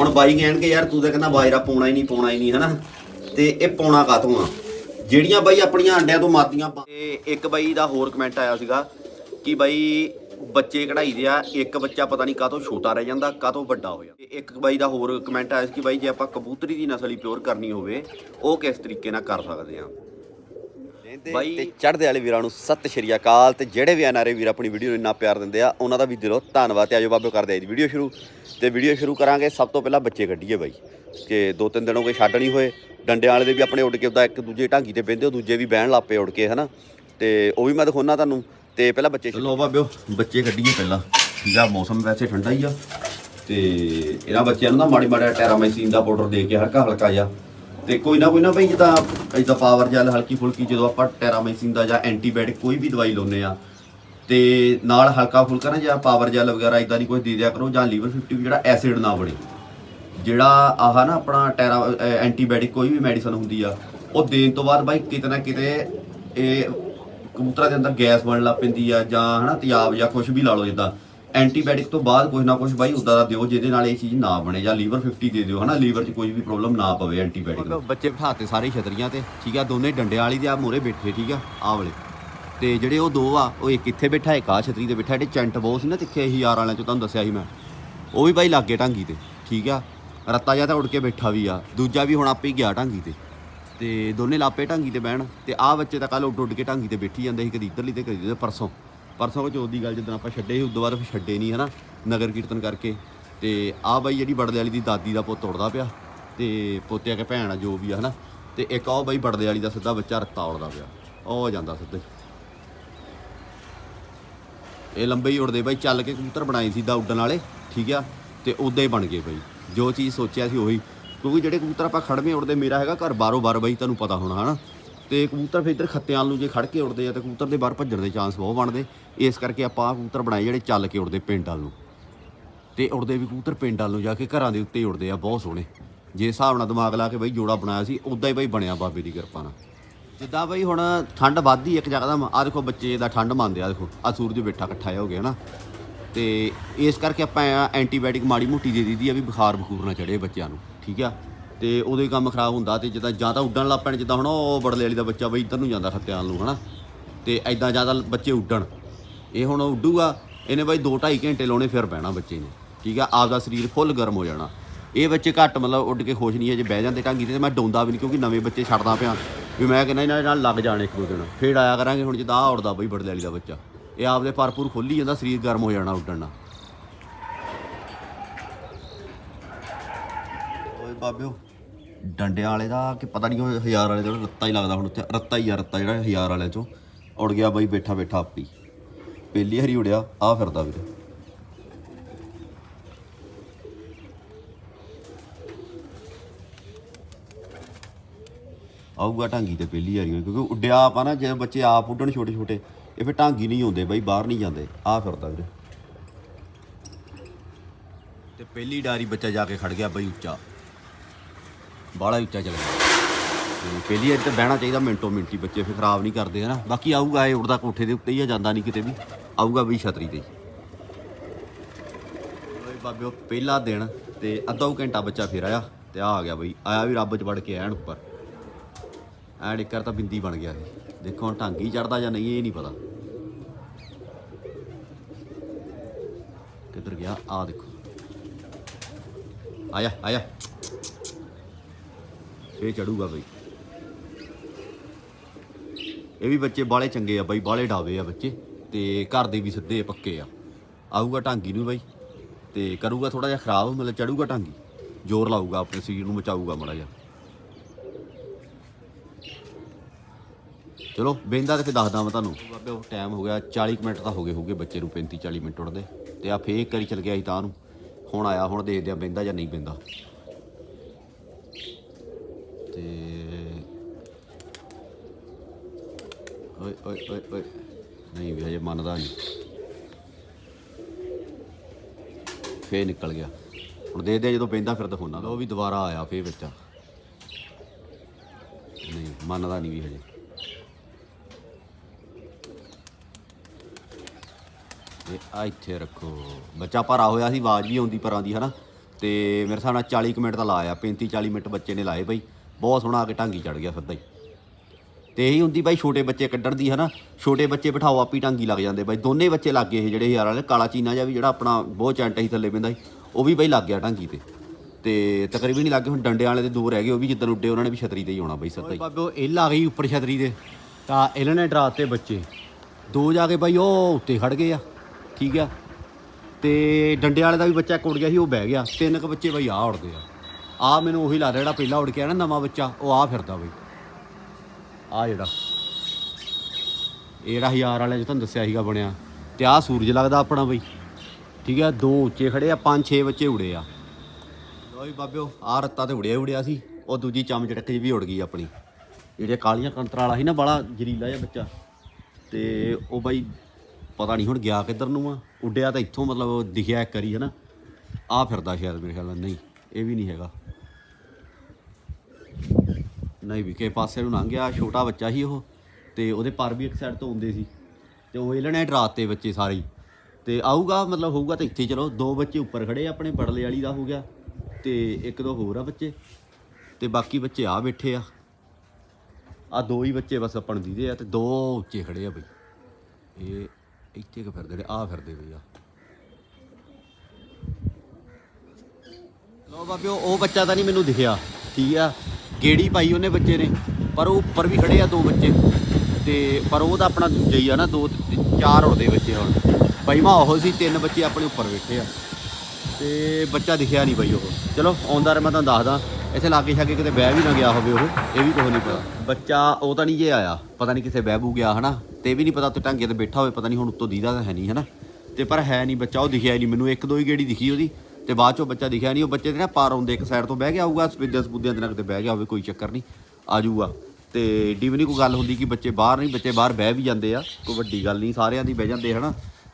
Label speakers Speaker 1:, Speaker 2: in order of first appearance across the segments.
Speaker 1: ਹੁਣ ਬਾਈ ਕਹਿਣਗੇ, ਯਾਰ ਤੂੰ ਤਾਂ ਕਹਿੰਦਾ ਬਾਜਰਾ ਪਾਉਣਾ ਹੀ ਨਹੀਂ ਪਾਉਣਾ ਹੀ ਨਹੀਂ, ਹਨਾ? ਤੇ ਇਹ ਪਾਉਣਾ ਕਾਤੋਂ ਆ? ਜਿਹੜੀਆਂ ਬਾਈ ਆਪਣੀਆਂ ਅੰਡਿਆਂ ਤੋਂ ਮਾਤੀਆਂ ਪਾ- ਤੇ ਇੱਕ ਬਾਈ ਦਾ ਹੋਰ ਕਮੈਂਟ ਆਇਆ ਸੀਗਾ ਕਿ ਬਾਈ ਬੱਚੇ ਕਢਾਈ ਦੇ ਆ, ਇੱਕ ਬੱਚਾ ਪਤਾ ਨਹੀਂ ਕਾਤੋਂ ਛੋਟਾ ਰਹਿ ਜਾਂਦਾ ਕਾਤੋਂ ਵੱਡਾ ਹੋ ਜਾਂਦਾ। ਤੇ ਇੱਕ ਬਾਈ ਦਾ ਹੋਰ ਕਮੈਂਟ ਆਇਆ ਸੀ ਕਿ ਬਾਈ ਜੇ ਆਪਾਂ ਕਬੂਤਰੀ ਦੀ ਨਸਲ ਹੀ ਪਿਓਰ ਕਰਨੀ ਹੋਵੇ, ਉਹ ਕਿਸ ਤਰੀਕੇ ਨਾਲ ਕਰ ਸਕਦੇ ਆ? ਬਾਈ ਤੇ ਚੜ੍ਹਦੇ ਵਾਲੇ ਵੀਰਾਂ ਨੂੰ ਸਤਿ ਸ਼੍ਰੀ ਅਕਾਲ ਤੇ ਜਿਹੜੇ ਵੀ ਐਨਆਰਏ ਵੀਰ ਆਪਣੀ ਵੀਡੀਓ ਨੂੰ ਇੰਨਾ ਪਿਆਰ ਦਿੰਦੇ ਆ ਉਹਨਾਂ ਦਾ ਵੀ ਦਿਲੋਂ ਧੰਨਵਾਦ ਤੇ ਆਜੋ ਬਾਬੇ ਕਰਦੇ ਆ ਜੀ ਵੀਡੀਓ ਸ਼ੁਰੂ। ਤੇ ਵੀਡੀਓ ਸ਼ੁਰੂ ਕਰਾਂਗੇ ਸਭ ਤੋਂ ਪਹਿਲਾਂ ਬੱਚੇ ਕੱਢੀਏ ਬਾਈ ਕਿ ਦੋ ਤਿੰਨ ਦਿਨ ਹੋ ਗਏ ਛੱਡ ਨਹੀਂ ਹੋਏ। ਡੰਡਿਆਂ ਵਾਲੇ ਦੇ ਵੀ ਆਪਣੇ ਉੱਡ ਕੇ ਉਹਦਾ ਇੱਕ ਦੂਜੇ ਢਾਂਗੀ ਤੇ ਬਹਿੰਦੇ ਉਹ ਦੂਜੇ ਵੀ ਬਹਿਣ ਲੱਪੇ ਉੱਡ ਕੇ ਹਨਾ। ਤੇ ਉਹ ਵੀ ਮੈਂ ਦਿਖਾਉਣਾ ਤੁਹਾਨੂੰ ਤੇ ਪਹਿਲਾਂ ਬੱਚੇ ਚਲੋ ਬਾਬਿਓ ਬੱਚੇ ਕੱਢੀਏ ਪਹਿਲਾਂ। ਆ ਮੌਸਮ ਵੈਸੇ ਠੰਡਾ ਹੀ ਆ। ਤੇ ਇਹਨਾਂ ਬੱਚਿਆਂ ਨੂੰ ਨਾ ਮਾੜੀ ਮਾੜਾ ਟੈਰਾਮਾਈਸਿਨ ਦਾ ਪਾਊਡਰ ਦੇ ਕੇ ਹਲਕਾ ਹਲਕਾ ਜਿਹਾ ਤੇ ਕੋਈ ਨਾ ਕੋਈ ਨਾ ਬਈ ਜਿੱਦਾਂ ਇਦਾਂ ਪਾਵਰ ਜੈਲ ਹਲਕੀ ਫੁਲਕੀ ਜਦੋਂ ਆਪਾਂ ਟੈਰਾਮਾਈਸਿਨ ਦਾ ਜਾਂ ਐਂਟੀਬਾਇਓਟਿਕ ਕੋਈ ਵੀ ਦਵਾਈ ਲਾਉਨੇ ਆ ਤੇ ਨਾਲ ਹਲਕਾ ਫੁਲਕਾ ਨਾ ਜਾਂ ਪਾਵਰ ਜੈਲ ਵਗੈਰਾ ਇਦਾਂ ਦੀ ਕੁਝ ਦੇ ਦਿਆ ਕਰੋ ਜਾਂ ਲੀਵਰ 50 ਵੀ ਜਿਹੜਾ ਐਸਿਡ ਨਾ ਬਣੇ। ਜਿਹੜਾ ਆਹ ਨਾ ਆਪਣਾ ਟੈਰਾ ਐਂਟੀਬਾਇਓਟਿਕ ਕੋਈ ਵੀ ਮੈਡੀਸਨ ਹੁੰਦੀ ਆ, ਉਹ ਦੇਣ ਤੋਂ ਬਾਅਦ ਬਾਈ ਕਿਤੇ ਨਾ ਕਿਤੇ ਇਹ ਕਬੂਤਰਾਂ ਦੇ ਅੰਦਰ ਗੈਸ ਬਣਨ ਲੱਗ ਪੈਂਦੀ ਆ ਜਾਂ ਹਨਾ ਤਿਆਬ ਜਾਂ ਕੁਝ ਵੀ ਲਾ ਲਓ ਜਿੱਦਾਂ। ਐਂਟੀਬਾਇਓਟਿਕ ਤੋਂ ਬਾਅਦ ਕੁਝ ਨਾ ਕੁਝ ਬਾਈ ਉਦਾਂ ਦਾ ਦਿਓ, ਜਿਹਦੇ ਨਾਲ ਇਹ ਚੀਜ਼ ਨਾ ਬਣੇ ਜਾਂ ਲੀਵਰ 50 ਦੇ ਦਿਓ, ਹਨਾ? ਲੀਵਰ 'ਚ ਕੋਈ ਵੀ ਪ੍ਰੋਬਲਮ ਨਾ ਪਵੇ ਐਂਟੀਬਾਇਓਟਿਕ ਨਾਲ। ਬੱਚੇ ਬਿਠਾਤੇ ਸਾਰੇ ਛਤਰੀਆਂ ਤੇ, ਠੀਕ ਆ? ਦੋਨੇ ਡੰਡੇ ਵਾਲੀ ਦੇ ਆ, ਮੂਰੇ ਬੈਠੇ, ਠੀਕ ਆ? ਆਹ ਵਾਲੇ। ਤੇ ਜਿਹੜੇ ਉਹ ਦੋ ਆ, ਉਹ ਇੱਕ ਇੱਥੇ ਬੈਠਾ, ਇੱਕ ਆ ਛਤਰੀ ਤੇ ਬੈਠਾ, ਜਿਹੜੇ ਚੈਂਟ ਬਹੁਤ ਸੀ ਨਾ ਤਿੱਖੇ ਹੀ ਯਾਰ ਵਾਲਿਆਂ ਚ ਤੁਹਾਨੂੰ ਦੱਸਿਆ ਸੀ ਮੈਂ। ਉਹ ਵੀ ਬਾਈ ਲੱਗੇ ਢਾਂਗੀ ਤੇ, ਠੀਕ ਆ? ਰੱਤਾ ਜਿਹਾ ਤਾਂ ਉੱਡ ਕੇ ਬੈਠਾ ਵੀ ਆ, ਦੂਜਾ ਵੀ ਹੁਣ ਆਪੇ ਹੀ ਗਿਆ ਢਾਂਗੀ ਤੇ। ਤੇ ਦੋਨੇ ਲਾਪੇ ਢਾਂਗੀ ਤੇ ਬਹਿਣ। ਤੇ ਆਹ ਬੱਚੇ ਤਾਂ ਕੱਲ ਉੱਡ ਉੱਡ ਕੇ ਢਾਂਗੀ ਤੇ ਬੈਠੀ ਜਾਂਦੇ ਸੀ, ਕਦੀ ਇੱਧਰਲੀ ਤੇ ਕਦੀ ਇੱਧਰ ਪਰਸੋਂ। ਪਰਸੋਂ ਕੋ ਚੋਦ ਦੀ ਗੱਲ ਜਦੋਂ ਆਪਾਂ ਛੱਡੇ ਸੀ, ਉਦੋਂ ਬਾਅਦ ਫਿਰ ਛੱਡੇ ਨਹੀਂ, ਹਨਾ? ਨਗਰ ਕੀਰਤਨ ਕਰਕੇ। ਤੇ ਆਹ ਬਾਈ ਜਿਹੜੀ ਬੜਦੇ ਵਾਲੀ ਦੀ ਦਾਦੀ ਦਾ ਪੁੱਤ ਉੜਦਾ ਪਿਆ, ਤੇ ਪੋਤੇ ਆ ਕੇ ਭੈਣ ਆ ਜੋ ਵੀ ਆ, ਹਨਾ? ਤੇ ਇੱਕ ਉਹ ਬਾਈ ਬੜਦੇ ਵਾਲੀ ਦਾ ਸਿੱਧਾ ਬੱਚਾ ਰੱਤਾ ਉੜਦਾ ਪਿਆ। ਉਹ ਜਾਂਦਾ ਸਿੱਧਾ। ਹੀ ਇਹ ਲੰਬੇ ਹੀ ਉੜਦੇ ਬਾਈ, ਚੱਲ ਕੇ ਕਬੂਤਰ ਬਣਾਏ ਸੀ ਦਾ ਉੱਡਣ ਵਾਲੇ, ਠੀਕ ਆ? ਤੇ ਉਦਾਂ ਹੀ ਬਣ ਗਏ ਬਾਈ। ਜੋ ਚੀਜ਼ ਸੋਚਿਆ ਸੀ ਉਹੀ। ਕਿਉਂਕਿ ਜਿਹੜੇ ਕਬੂਤਰ ਆਪਾਂ ਖੜਵੇਂ ਉੜਦੇ, ਮੇਰਾ ਹੈਗਾ ਘਰ ਬਾਰੋ ਬਾਰ ਬਾਈ, ਤੁਹਾਨੂੰ ਪਤਾ ਹੋਣਾ, ਹਨਾ? ਤੇ ਕਬੂਤਰ ਫਿਰ ਇੱਧਰ ਖੱਤਿਆਂ ਨੂੰ ਜੇ ਖੜ ਕੇ ਉੜਦੇ ਆ ਤੇ ਕਬੂਤਰ ਦੇ ਬਾਹਰ ਭੱਜਣ ਦੇ ਚਾਂਸ ਬਹੁਤ ਬਣਦੇ। ਇਸ ਕਰਕੇ ਆਪਾਂ ਆਹ ਕਬੂਤਰ ਬਣਾਏ ਜਿਹੜੇ ਚੱਲ ਕੇ ਉੜਦੇ ਪਿੰਡ ਵੱਲ ਨੂੰ। ਤੇ ਉੜਦੇ ਵੀ ਕਬੂਤਰ ਪਿੰਡ ਵੱਲ ਨੂੰ ਜਾ ਕੇ ਘਰਾਂ ਦੇ ਉੱਤੇ ਹੀ ਉੜਦੇ ਆ, ਬਹੁਤ ਸੋਹਣੇ। ਜੇ ਹਿਸਾਬ ਨਾਲ ਦਿਮਾਗ ਲਾ ਕੇ ਬਈ ਜੋੜਾ ਬਣਾਇਆ ਸੀ ਉਦਾਂ ਹੀ ਬਈ ਬਣਿਆ ਬਾਬੇ ਦੀ ਕਿਰਪਾ ਨਾਲ। ਜਿੱਦਾਂ ਬਈ ਹੁਣ ਠੰਡ ਵੱਧਦੀ ਇੱਕ ਜਗ੍ਹਾ ਦਾ ਆ ਦੇਖੋ ਬੱਚੇ ਦਾ ਠੰਡ ਮੰਨਦੇ ਆ ਦੇਖੋ ਆ ਸੂਰਜ ਬੈਠਾ ਇਕੱਠਾ ਹੋ ਗਿਆ ਨਾ। ਤੇ ਇਸ ਕਰਕੇ ਆਪਾਂ ਐਂਟੀਬਾਇਓਟਿਕ ਮਾੜੀ ਮੋਟੀ ਦੇ ਦਿੱਤੀ ਆ ਵੀ ਬੁਖਾਰ ਬਖੂਰ ਨਾ ਚੜੇ ਬੱਚਿਆਂ ਨੂੰ, ਠੀਕ ਆ? ਤੇ ਉਹਦੇ ਕੰਮ ਖਰਾਬ ਹੁੰਦਾ ਤੇ ਜਿੱਦਾਂ ਜਾਂ ਤਾਂ ਉੱਡਣ ਲੱਗ ਪੈਣ, ਜਿੱਦਾਂ ਹੁਣ ਉਹ ਬੜਲੇ ਵਾਲੀ ਦਾ ਬੱਚਾ ਬਈ ਇੱਧਰ ਨੂੰ ਜਾਂਦਾ ਖੱਤਿਆਂ ਨੂੰ, ਹਨਾ? ਤੇ ਐਦਾਂ ਤਾਂ ਬੱਚੇ ਉੱਡਣ। ਇਹ ਹੁਣ ਉੱਡੂਗਾ, ਇਹਨੇ ਬਾਈ 2 2.5 ਘੰਟੇ ਲਾਉਣੇ ਫਿਰ ਬਹਿਣਾ ਬੱਚੇ ਨੇ, ਠੀਕ ਆ? ਆਪਦਾ ਸਰੀਰ ਫੁੱਲ ਗਰਮ ਹੋ ਜਾਣਾ। ਇਹ ਬੱਚੇ ਘੱਟ ਮਤਲਬ ਉੱਡ ਕੇ ਖੁਸ਼ ਨਹੀਂ ਹੈ, ਜੇ ਬਹਿ ਜਾਂਦੇ ਢਾਂਗੀ ਤੇ ਮੈਂ ਡੋਂਦਾ ਵੀ ਨਹੀਂ ਕਿਉਂਕਿ ਨਵੇਂ ਬੱਚੇ ਛੱਡਦਾ ਪਿਆ। ਵੀ ਮੈਂ ਕਹਿੰਦਾ ਇਹਨਾਂ ਨਾਲ ਲੱਗ ਜਾਣ ਇੱਕ ਦੋ ਦਿਨ, ਫੇਰ ਆਇਆ ਕਰਾਂਗੇ ਹੁਣ ਜਿੱਦਾਂ ਆ ਉੱਡਦਾ ਬਈ ਬੜਲੇ ਵਾਲੀ ਦਾ ਬੱਚਾ। ਇਹ ਆਪਦੇ ਭਰਪੂਰ ਖੋਲੀ ਜਾਂਦਾ, ਸਰੀਰ ਗਰਮ ਹੋ ਜਾਣਾ ਉੱਡਣ ਨਾਲ। ਓਏ ਬਾਬਿਓ। ਡੰਡਿਆਂ ਵਾਲੇ ਦਾ ਕਿ ਪਤਾ ਨਹੀਂ ਉਹ ਹਜ਼ਾਰ ਵਾਲੇ ਦਾ ਰੱਤਾ ਹੀ ਲੱਗਦਾ ਹੁਣ ਉੱਥੇ ਰੱਤਾ ਹੀ ਆ ਰੱਤਾ ਜਿਹੜਾ ਹਜ਼ਾਰ ਵਾਲੇ ਚੋਂ। ਉੜ ਗਿਆ ਬਾਈ ਬੈਠਾ ਬੈਠਾ ਆਪੀ ਪਹਿਲੀ ਹਰੀ ਉੜਿਆ ਆ ਫਿਰਦਾ ਵੀਰੇ। ਆਊਗਾ ਢਾਂਗੀ ਤੇ ਪਹਿਲੀ ਵਾਰੀ ਹੋਈ, ਕਿਉਂਕਿ ਉੱਡਿਆ ਆਪਾਂ ਨਾ ਜੇ ਬੱਚੇ ਆਪ ਉੱਡਣ ਛੋਟੇ ਛੋਟੇ ਇਹ ਫਿਰ ਢਾਂਗੀ ਨਹੀਂ ਹੁੰਦੇ ਬਾਈ ਬਾਹਰ ਨਹੀਂ ਜਾਂਦੇ। ਆ ਫਿਰਦਾ ਵੀਰੇ। ਤੇ ਪਹਿਲੀ ਡਾਰੀ ਬੱਚਾ ਜਾ ਕੇ ਖੜ ਗਿਆ ਬਾਈ ਉੱਚਾ। ਬਾਹਲਾ ਹੀ ਉੱਚਾ ਚਲ ਤੇ ਪਹਿਲੀ ਵਾਰੀ ਤਾਂ ਬਹਿਣਾ ਚਾਹੀਦਾ ਮਿੰਟੋ ਮਿੰਟੀ ਬੱਚੇ ਫਿਰ ਖਰਾਬ ਨਹੀਂ ਕਰਦੇ ਹਨਾ। ਬਾਕੀ ਆਊਗਾ ਇਹ ਉੜਦਾ ਕੋਠੇ ਦੇ ਉੱਤੇ ਹੀ ਆ, ਜਾਂਦਾ ਨਹੀਂ ਕਿਤੇ ਵੀ। ਆਊਗਾ ਵੀ ਛਤਰੀ ਤੇ ਹੀ। ਓਏ ਬਾਬਿਓ, ਪਹਿਲਾ ਦਿਨ ਤੇ ਅੱਧਾ ਘੰਟਾ ਬੱਚਾ ਫਿਰ ਆਇਆ ਤੇ ਆ ਆ ਗਿਆ ਬਈ। ਆਇਆ ਵੀ ਰੱਬ ਚ ਵੜ ਕੇ ਐਨ ਉੱਪਰ। ਐਨ ਇੱਕ ਵਾਰ ਤਾਂ ਬਿੰਦੀ ਬਣ ਗਿਆ ਸੀ। ਦੇਖੋ ਹੁਣ ਢਾਂਗੀ ਚੜਦਾ ਜਾਂ ਨਹੀਂ, ਇਹ ਨਹੀਂ ਪਤਾ। ਕਿੱਧਰ ਗਿਆ? ਆ ਦੇਖੋ। ਆਇਆ ਆਇਆ। ਇਹ ਚੜੂਗਾ ਬਈ। ਇਹ ਵੀ ਬੱਚੇ ਬਾਲੇ ਚੰਗੇ ਆ ਬਾਈ ਬਾਲੇ ਡਾਵੇ ਆ ਬੱਚੇ। ਤੇ ਘਰ ਦੇ ਵੀ ਸਿੱਧੇ ਪੱਕੇ ਆ। ਆਊਗਾ ਢਾਂਗੀ ਨੂੰ ਬਾਈ। ਤੇ ਕਰੂਗਾ ਥੋੜਾ ਜਿਹਾ ਖਰਾਬ, ਮਤਲਬ ਚੜੂਗਾ ਢਾਂਗੀ। ਜ਼ੋਰ ਲਾਊਗਾ, ਆਪਣੇ ਸਰੀਰ ਨੂੰ ਮਚਾਊਗਾ ਮੜਾ ਜਿਹਾ। ਚਲੋ ਬੇਂਦਾ ਤੇ ਫਿਰ ਦੱਸਦਾ ਮੈਂ ਤੁਹਾਨੂੰ। ਬਾਬੇ, ਉਹ ਟਾਈਮ ਹੋ ਗਿਆ 40 ਕੁ ਮਿੰਟ ਤਾਂ ਹੋ ਗਏ ਹੋਗੇ ਬੱਚੇ ਨੂੰ 35 40 ਮਿੰਟ ਉੜਦੇ ਤੇ ਆ ਫੇਕ ਕਰੀ ਵਾਰੀ ਚਲ ਗਿਆ ਸੀ ਤਾਂ ਨੂੰ। ਹੁਣ ਆਇਆ, ਹੁਣ ਦੇਖਦੇ ਆ ਬੇਂਦਾ ਜਾਂ ਨਹੀਂ ਬੇਂਦਾ ਤੇ ਓਏ ਓਏ ਓਏ ਓਏ। ਨਹੀਂ ਵੀ ਹਜੇ ਮੰਨਦਾ ਨਹੀਂ। ਫੇਰ ਨਿਕਲ ਗਿਆ। ਹੁਣ ਦੇਖਦੇ ਆ ਜਦੋਂ ਪੈਂਦਾ ਫਿਰ ਦਿਖਾਉਣਾ ਲੋ ਵੀ ਦੁਬਾਰਾ ਆਇਆ ਫੇਰ ਵਿੱਚ ਨਹੀਂ ਮੰਨਦਾ ਨਹੀਂ ਵੀ ਹਜੇ। ਆ ਇੱਥੇ ਰੱਖੋ। ਬੱਚਾ ਭਰਾ ਹੋਇਆ ਸੀ ਆਵਾਜ਼ ਵੀ ਆਉਂਦੀ ਪਰਾਂ ਦੀ ਹਨਾ? ਤੇ ਮੇਰੇ ਹਿਸਾਬ ਨਾਲ 40 ਕੁ ਮਿੰਟ ਦਾ ਲਾਇਆ। 35 40 ਮਿੰਟ ਬੱਚੇ ਨੇ ਲਾਏ ਬਾਈ। ਬਹੁਤ ਸੋਹਣਾ ਆ ਕੇ ਟਾਂਗੀ ਚੜ ਗਿਆ ਸਿੱਧਾ ਹੀ। ਤੇ ਇਹੀ ਹੁੰਦੀ ਬਾਈ ਛੋਟੇ ਬੱਚੇ ਕੱਢਣ ਦੀ, ਹਨਾ? ਛੋਟੇ ਬੱਚੇ ਬਿਠਾਓ, ਆਪੀ ਟਾਂਗੀ ਲੱਗ ਜਾਂਦੇ ਬਾਈ। ਦੋਨੇ ਬੱਚੇ ਲੱਗ ਗਏ ਇਹ ਜਿਹੜੇ ਯਾਰ ਵਾਲੇ। ਕਾਲਾ ਚੀਨਾ ਜਿਹਾ ਵੀ ਜਿਹੜਾ ਆਪਣਾ ਬਹੁਤ ਚੈਂਟ ਸੀ ਥੱਲੇ ਪੈਂਦਾ ਸੀ, ਉਹ ਵੀ ਬਾਈ ਲੱਗ ਗਿਆ ਟਾਂਗੀ ਤੇ। ਤੇ ਤਕਰੀਬਨ ਨਹੀਂ ਲੱਗੇ ਹੁਣ ਡੰਡਿਆਂ ਵਾਲੇ ਦੇ ਦੂਰ ਰਹਿ ਗਏ, ਉਹ ਵੀ ਜਿੱਦਣ ਉੱਡੇ, ਉਹਨਾਂ ਨੇ ਵੀ ਛਤਰੀ ਤੇ ਹੀ ਆਉਣਾ ਬਾਈ ਸਿੱਧਾ ਹੀ। ਬਾਬੇ ਇਹ ਲਾ ਗਈ ਉੱਪਰ ਛਤਰੀ 'ਤੇ। ਤਾਂ ਇਹਨਾਂ ਨੇ ਡਰਾਤੇ ਬੱਚੇ। ਦੋ ਜਾ ਕੇ ਬਾਈ ਉਹ ਉੱਤੇ ਖੜ ਗਏ ਆ। ਠੀਕ ਆ? ਤੇ ਡੰਡੇ ਵਾਲੇ ਦਾ ਵੀ ਬੱਚਾ ਇੱਕ ਗਿਆ ਸੀ, ਉਹ ਬਹਿ ਗਿਆ। ਤਿੰਨ ਕ ਬੱਚੇ ਬਾਈ ਆ ਉੜਦੇ ਆ। ਆ ਮੈਨੂੰ ਉਹੀ ਲੱਗਦਾ ਜਿਹੜਾ ਪਹਿਲਾਂ ਉੱਡ ਕੇ ਆਇਆ ਨਾ ਨਵਾਂ ਬੱਚਾ, ਉਹ ਆ ਫਿਰਦਾ ਬਈ। ਆ ਜਿਹੜਾ। ਇਹ ਜਿਹੜਾ ਹਜ਼ਾਰ ਵਾਲੇ ਜੋ ਤੁਹਾਨੂੰ ਦੱਸਿਆ ਸੀਗਾ ਬਣਿਆ। ਤੇ ਆ ਸੂਰਜ ਲੱਗਦਾ ਆਪਣਾ ਬਈ। ਠੀਕ ਆ, ਦੋ ਉੱਚੇ ਖੜੇ ਆ, ਪੰਜ ਛੇ ਬੱਚੇ ਉੜੇ ਆ। ਲੋ ਵੀ ਬਾਬਿਓ ਆ ਰੱਤਾ ਤੇ ਉੜਿਆ ਹੀ ਉੜਿਆ ਸੀ। ਉਹ ਦੂਜੀ ਚਮ ਚੜਕ ਵੀ ਉੜ ਗਈ ਆਪਣੀ। ਜਿਹੜੇ ਕਾਲੀਆਂ ਕੰਤਰਾਂ ਵਾਲਾ ਸੀ ਨਾ ਬੜਾ ਜਰੀਲਾ ਜਿਹਾ ਬੱਚਾ। ਤੇ ਉਹ ਬਾਈ ਪਤਾ ਨਹੀਂ ਹੁਣ ਗਿਆ ਕਿੱਧਰ ਨੂੰ ਆ। ਉੱਡਿਆ ਤਾਂ ਇੱਥੋਂ ਮਤਲਬ ਦਿਖਿਆ ਇੱਕ ਹੈ ਨਾ ਆ ਫਿਰਦਾ ਸ਼ਾਇਦ ਮੇਰੇ ਖਿਆਲ ਨਾਲ, ਨਹੀਂ, ਇਹ ਵੀ ਨਹੀਂ ਹੈਗਾ। ਨਹੀਂ ਵੀ ਕਿਸੇ ਪਾਸੇ ਨੂੰ ਲੰਘ ਗਿਆ, ਛੋਟਾ ਬੱਚਾ ਸੀ ਉਹ, ਤੇ ਉਹਦੇ ਪਰ ਵੀ ਇੱਕ ਸਾਈਡ ਤੋਂ ਆਉਂਦੇ ਸੀ। ਤੇ ਉਹ ਇਹਨਾਂ ਨੇ ਡਰਾਤੇ ਬੱਚੇ ਸਾਰੇ ਹੀ। ਤੇ ਆਊਗਾ, ਮਤਲਬ ਹੋਊਗਾ ਤਾਂ ਇੱਥੇ ਹੀ ਚਲੋ, ਦੋ ਬੱਚੇ ਉੱਪਰ ਖੜੇ ਆ ਆਪਣੇ ਬੜਲੇ ਵਾਲੀ ਦਾ ਹੋ ਗਿਆ, ਤੇ ਇੱਕ ਦੋ ਹੋਰ ਆ ਬੱਚੇ, ਤੇ ਬਾਕੀ ਬੱਚੇ ਆ ਬੈਠੇ ਆ। ਆ ਦੋ ਹੀ ਬੱਚੇ ਬਸ ਆਪਾਂ ਨੂੰ ਦੀਦੇ ਆ, ਤੇ ਦੋ ਉੱਚੇ ਖੜੇ ਆ ਬਈ। ਇਹ ਇੱਥੇ ਕਿ ਫਿਰਦੇ ਨੇ ਆ ਫਿਰਦੇ ਬਈ ਆ। ਲੋ ਬਾਬਿਓ, ਉਹ ਬੱਚਾ ਤਾਂ ਨਹੀਂ ਮੈਨੂੰ ਦਿਖਿਆ, ਠੀਕ ਆ? ਗੇੜੀ ਪਾਈ ਉਹਨੇ ਬੱਚੇ ਨੇ, ਪਰ ਉਹ ਉੱਪਰ ਵੀ ਖੜੇ ਆ ਦੋ ਬੱਚੇ। ਤੇ ਪਰ ਉਹ ਤਾਂ ਆਪਣਾ ਦੂਜਾ ਹੀ ਆ ਨਾ, ਦੋ ਚਾਰ ਉੜਦੇ ਬੱਚੇ ਹੁਣ। ਪੰਜਵਾਂ ਉਹ ਸੀ, ਤਿੰਨ ਬੱਚੇ ਆਪਣੇ ਉੱਪਰ ਬੈਠੇ ਆ। ਤੇ ਬੱਚਾ ਦਿਖਿਆ ਨਹੀਂ ਬਾਈ ਉਹ। ਚਲੋ, ਆਉਂਦਾ ਰ ਮੈਂ ਤੁਹਾਨੂੰ ਦੱਸਦਾ। ਇੱਥੇ ਲਾਗੇ ਛਾਗੇ ਕਿਤੇ ਬਹਿ ਵੀ ਨਾ ਗਿਆ ਹੋਵੇ ਉਹ, ਇਹ ਵੀ ਕੁਝ ਨਹੀਂ ਪਤਾ। ਬੱਚਾ, ਉਹ ਤਾਂ ਨਹੀਂ ਜੇ ਆਇਆ। ਪਤਾ ਨਹੀਂ ਕਿੱਥੇ ਬਹਿ ਬੂ ਗਿਆ, ਹਨਾ? ਤੇ ਇਹ ਵੀ ਨਹੀਂ ਪਤਾ ਉੱਤੇ ਟਾਂਗੇ ਤੇ ਬੈਠਾ ਹੋਵੇ, ਪਤਾ ਨਹੀਂ ਹੁਣ ਉੱਤੋਂ ਦੀਦਾ ਤਾਂ ਹੈ ਨਹੀਂ, ਹਨਾ? ਤੇ ਪਰ ਹੈ ਨਹੀਂ ਬੱਚਾ, ਉਹ ਦਿਖਿਆ ਹੀ ਨਹੀਂ ਮੈਨੂੰ। ਇੱਕ ਦੋ ਹੀ ਗੇੜੀ ਦਿਖੀ ਉਹਦੀ। ਤੇ ਬਾਅਦ ਚੋਂ ਬੱਚਾ ਦਿਖਿਆ ਨਹੀਂ, ਉਹ ਬੱਚੇ ਦੇ ਨਾ ਪਾਰ ਆਉਂਦੇ, ਇੱਕ ਸਾਈਡ ਤੋਂ ਬਹਿ ਗਿਆ ਆਊਗਾ ਸਪਿੱਦੇ ਸਪੁੱਦਿਆਂ ਦੇ ਨਾਲ ਕਿਤੇ ਬਹਿ ਗਿਆ ਹੋਵੇ, ਕੋਈ ਚੱਕਰ ਨਹੀਂ, ਆ ਜਾਊਗਾ। ਤੇ ਏਡੀ ਵੀ ਨਹੀਂ ਕੋਈ ਗੱਲ ਹੁੰਦੀ ਕਿ ਬੱਚੇ ਬਾਹਰ ਨਹੀਂ, ਬੱਚੇ ਬਾਹਰ ਬਹਿ ਵੀ ਜਾਂਦੇ ਆ, ਕੋਈ ਵੱਡੀ ਗੱਲ ਨਹੀਂ, ਸਾਰਿਆਂ ਦੀ ਬਹਿ ਜਾਂਦੇ, ਹਨਾ।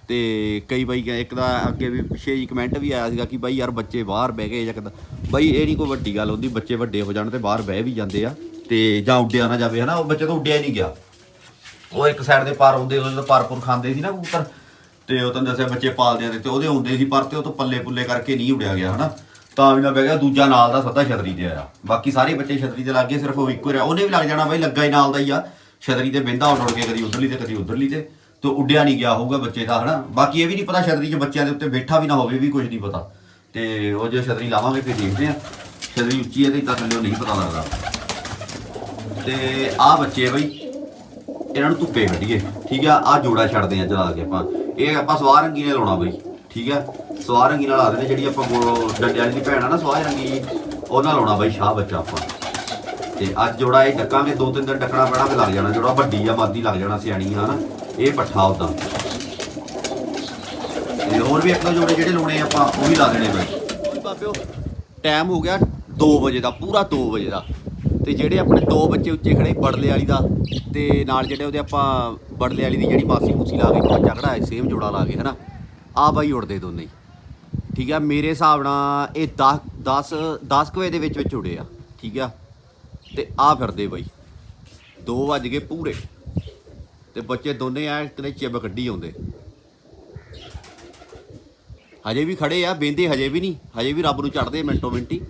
Speaker 1: ਤੇ ਕਈ ਬਾਈ ਇੱਕ ਦਾ ਅੱਗੇ ਵੀ ਪਿੱਛੇ ਹੀ ਕਮੈਂਟ ਵੀ ਆਇਆ ਸੀਗਾ ਕਿ ਬਾਈ ਯਾਰ ਬੱਚੇ ਬਾਹਰ ਬਹਿ ਗਏ ਜਾਂ ਕਿੱਦਾਂ। ਬਾਈ ਇਹ ਨਹੀਂ ਕੋਈ ਵੱਡੀ ਗੱਲ ਹੁੰਦੀ, ਬੱਚੇ ਵੱਡੇ ਹੋ ਜਾਣ ਤੇ ਬਾਹਰ ਬਹਿ ਵੀ ਜਾਂਦੇ ਆ, ਤੇ ਜਾਂ ਉੱਡਿਆ ਨਾ ਜਾਵੇ, ਹਨਾ, ਉਹ ਬੱਚੇ ਤੋਂ ਉੱਡਿਆ ਹੀ ਨਹੀਂ ਗਿਆ। ਉਹ ਇੱਕ ਸਾਈਡ ਦੇ ਪਾਰ ਆਉਂਦੇ, ਉਹ ਜਦੋਂ ਪਾਰਪੁਰ ਖਾਂਦੇ ਸੀ ਨਾ ਕਬੂਤਰ ਤੇ ਉਹ ਤੁਹਾਨੂੰ ਦੱਸਿਆ ਬੱਚੇ ਪਾਲਦੇ ਆ ਤੇ ਉਹਦੇ ਆਉਂਦੇ ਸੀ ਪਰ ਤੇ ਉਹ ਤੋਂ ਪੱਲੇ ਪੁੱਲੇ ਕਰਕੇ ਨਹੀਂ ਉੜਿਆ ਗਿਆ, ਹਨਾ? ਤਾਂ ਵੀ ਨਾ ਬਹਿ ਗਿਆ, ਦੂਜਾ ਨਾਲ ਦਾ ਸੱਦਾ ਛਤਰੀ ਤੇ ਆਇਆ। ਬਾਕੀ ਸਾਰੇ ਬੱਚੇ ਛਤਰੀ ਤੇ ਲੱਗ ਗਏ, ਸਿਰਫ ਉਹ ਇੱਕੋ ਰਿਹਾ। ਉਹਨੇ ਵੀ ਲੱਗ ਜਾਣਾ ਬਾਈ, ਲੱਗਾ ਹੀ ਨਾਲ ਦਾ ਹੀ ਆ। ਛਤਰੀ ਤੇ ਬਹਿੰਦਾ ਉੱਡ ਉੱਡ ਕੇ ਕਦੀ ਉਧਰਲੀ ਤੇ ਕਦੀ ਉਧਰਲੀ ਤੇ। ਤੇ ਉੱਡਿਆ ਨਹੀਂ ਗਿਆ ਹੋਊਗਾ ਬੱਚੇ ਦਾ, ਹਨਾ? ਬਾਕੀ ਇਹ ਵੀ ਨਹੀਂ ਪਤਾ ਛਤਰੀ 'ਚ ਬੱਚਿਆਂ ਦੇ ਉੱਤੇ ਬੈਠਾ ਵੀ ਨਾ ਹੋਵੇ, ਵੀ ਕੁਝ ਨਹੀਂ ਪਤਾ। ਤੇ ਉਹ ਜੇ ਛਤਰੀ ਲਾਵਾਂਗੇ, ਫਿਰ ਦੇਖਦੇ ਆ। ਛਤਰੀ ਉੱਚੀ ਹੈ ਤੇ ਤਾਂ ਥੱਲੇ ਨਹੀਂ ਪਤਾ ਲੱਗਦਾ। ਤੇ ਆ ਬੱਚੇ ਬਈ। ਇਹਨਾਂ ਨੂੰ ਧੁੱਪੇ ਕੱਢੀਏ, ਠੀਕ ਆ? ਆ ਜੋੜਾ ਛੱਡਦੇ ਆ ਜਲਾ ਕੇ ਆਪਾਂ। ਇਹ ਆਪਾਂ ਸਵਾਰ ਰੰਗੀ ਨੇ ਲਾਉਣਾ ਬਈ ਠੀਕ ਆ ਸਵਾਰ ਰੰਗੀ ਨਾਲ ਲਾ ਦੇਣੇ ਜਿਹੜੀ ਆਪਾਂ ਡੰਡੇ ਵਾਲੀ ਦੀ ਭੈਣ ਆ ਨਾ ਸਵਾਰ ਰੰਗੀ ਉਹ ਨਾਲ ਲਾਉਣਾ ਬਈ ਸ਼ਾਹ ਬੱਚਾ ਆਪਾਂ। ਤੇ ਅੱਜ ਜੋੜਾ ਇਹ ਡੱਕਾਂਗੇ ਦੋ ਤਿੰਨ ਦਿਨ ਡੱਕਣਾ ਪੈਣਾ ਤੇ ਲੱਗ ਜਾਣਾ ਜੋੜਾ ਵੱਡੀ ਆ ਮਾਦੀ ਲੱਗ ਜਾਣਾ ਸਿਆਣੀ ਆ ਹਨਾ? ਇਹ ਪੱਠਾ ਉਦਾਂ। ਤੇ ਹੋਰ ਵੀ ਇੱਕ ਦੋ ਜੋੜੇ ਜਿਹੜੇ ਲਾਉਣੇ ਆਪਾਂ ਉਹ ਵੀ ਲਾ ਦੇਣੇ ਬਈ। ਬਾਬਿਓ। ਟਾਈਮ ਹੋ ਗਿਆ 2 ਵਜੇ ਦਾ ਪੂਰਾ 2 ਵਜੇ ਦਾ। ਤੇ ਜਿਹੜੇ ਆਪਣੇ ਦੋ ਬੱਚੇ ਉੱਚੇ ਖੜੇ ਬੜਲੇ ਵਾਲੀ ਦਾ ਤੇ ਨਾਲ ਜਿਹੜੇ ਉਹਦੇ ਆਪਾਂ ਬੜਲੇ ਵਾਲੀ ਦੀ ਜਿਹੜੀ ਮਾਸੀ ਮੂਸੀ ਲਾ ਕੇ ਇੱਕ ਬੱਚਾ ਖੜਾ ਹੈ ਸੇਮ ਜੋੜਾ ਲਾ ਕੇ, ਹਨਾ? ਆ ਬਾਈ ਉੜਦੇ ਦੋਨੇ ਹੀ। ਠੀਕ ਆ? ਮੇਰੇ ਹਿਸਾਬ ਨਾਲ ਇਹ 10 10 10 ਕੁ ਵਜੇ ਦੇ ਵਿੱਚ ਵਿੱਚ ਉੜੇ ਆ, ਠੀਕ ਆ? ਤੇ ਆ ਫਿਰਦੇ ਬਾਈ। 2 ਵੱਜ ਗਏ ਪੂਰੇ। ਤੇ ਬੱਚੇ ਦੋਨੇ ਆ ਕਿਤੇ ਚਿਬ ਕੱਢੀ ਆਉਂਦੇ। ਹਜੇ ਵੀ ਖੜੇ ਆ ਬੇਂਦੇ ਹਜੇ ਵੀ ਨਹੀਂ। ਹਜੇ ਵੀ ਰੱਬ ਨੂੰ ਚੜਦੇ ਮਿੰਟੋ ਮਿੰਟੀ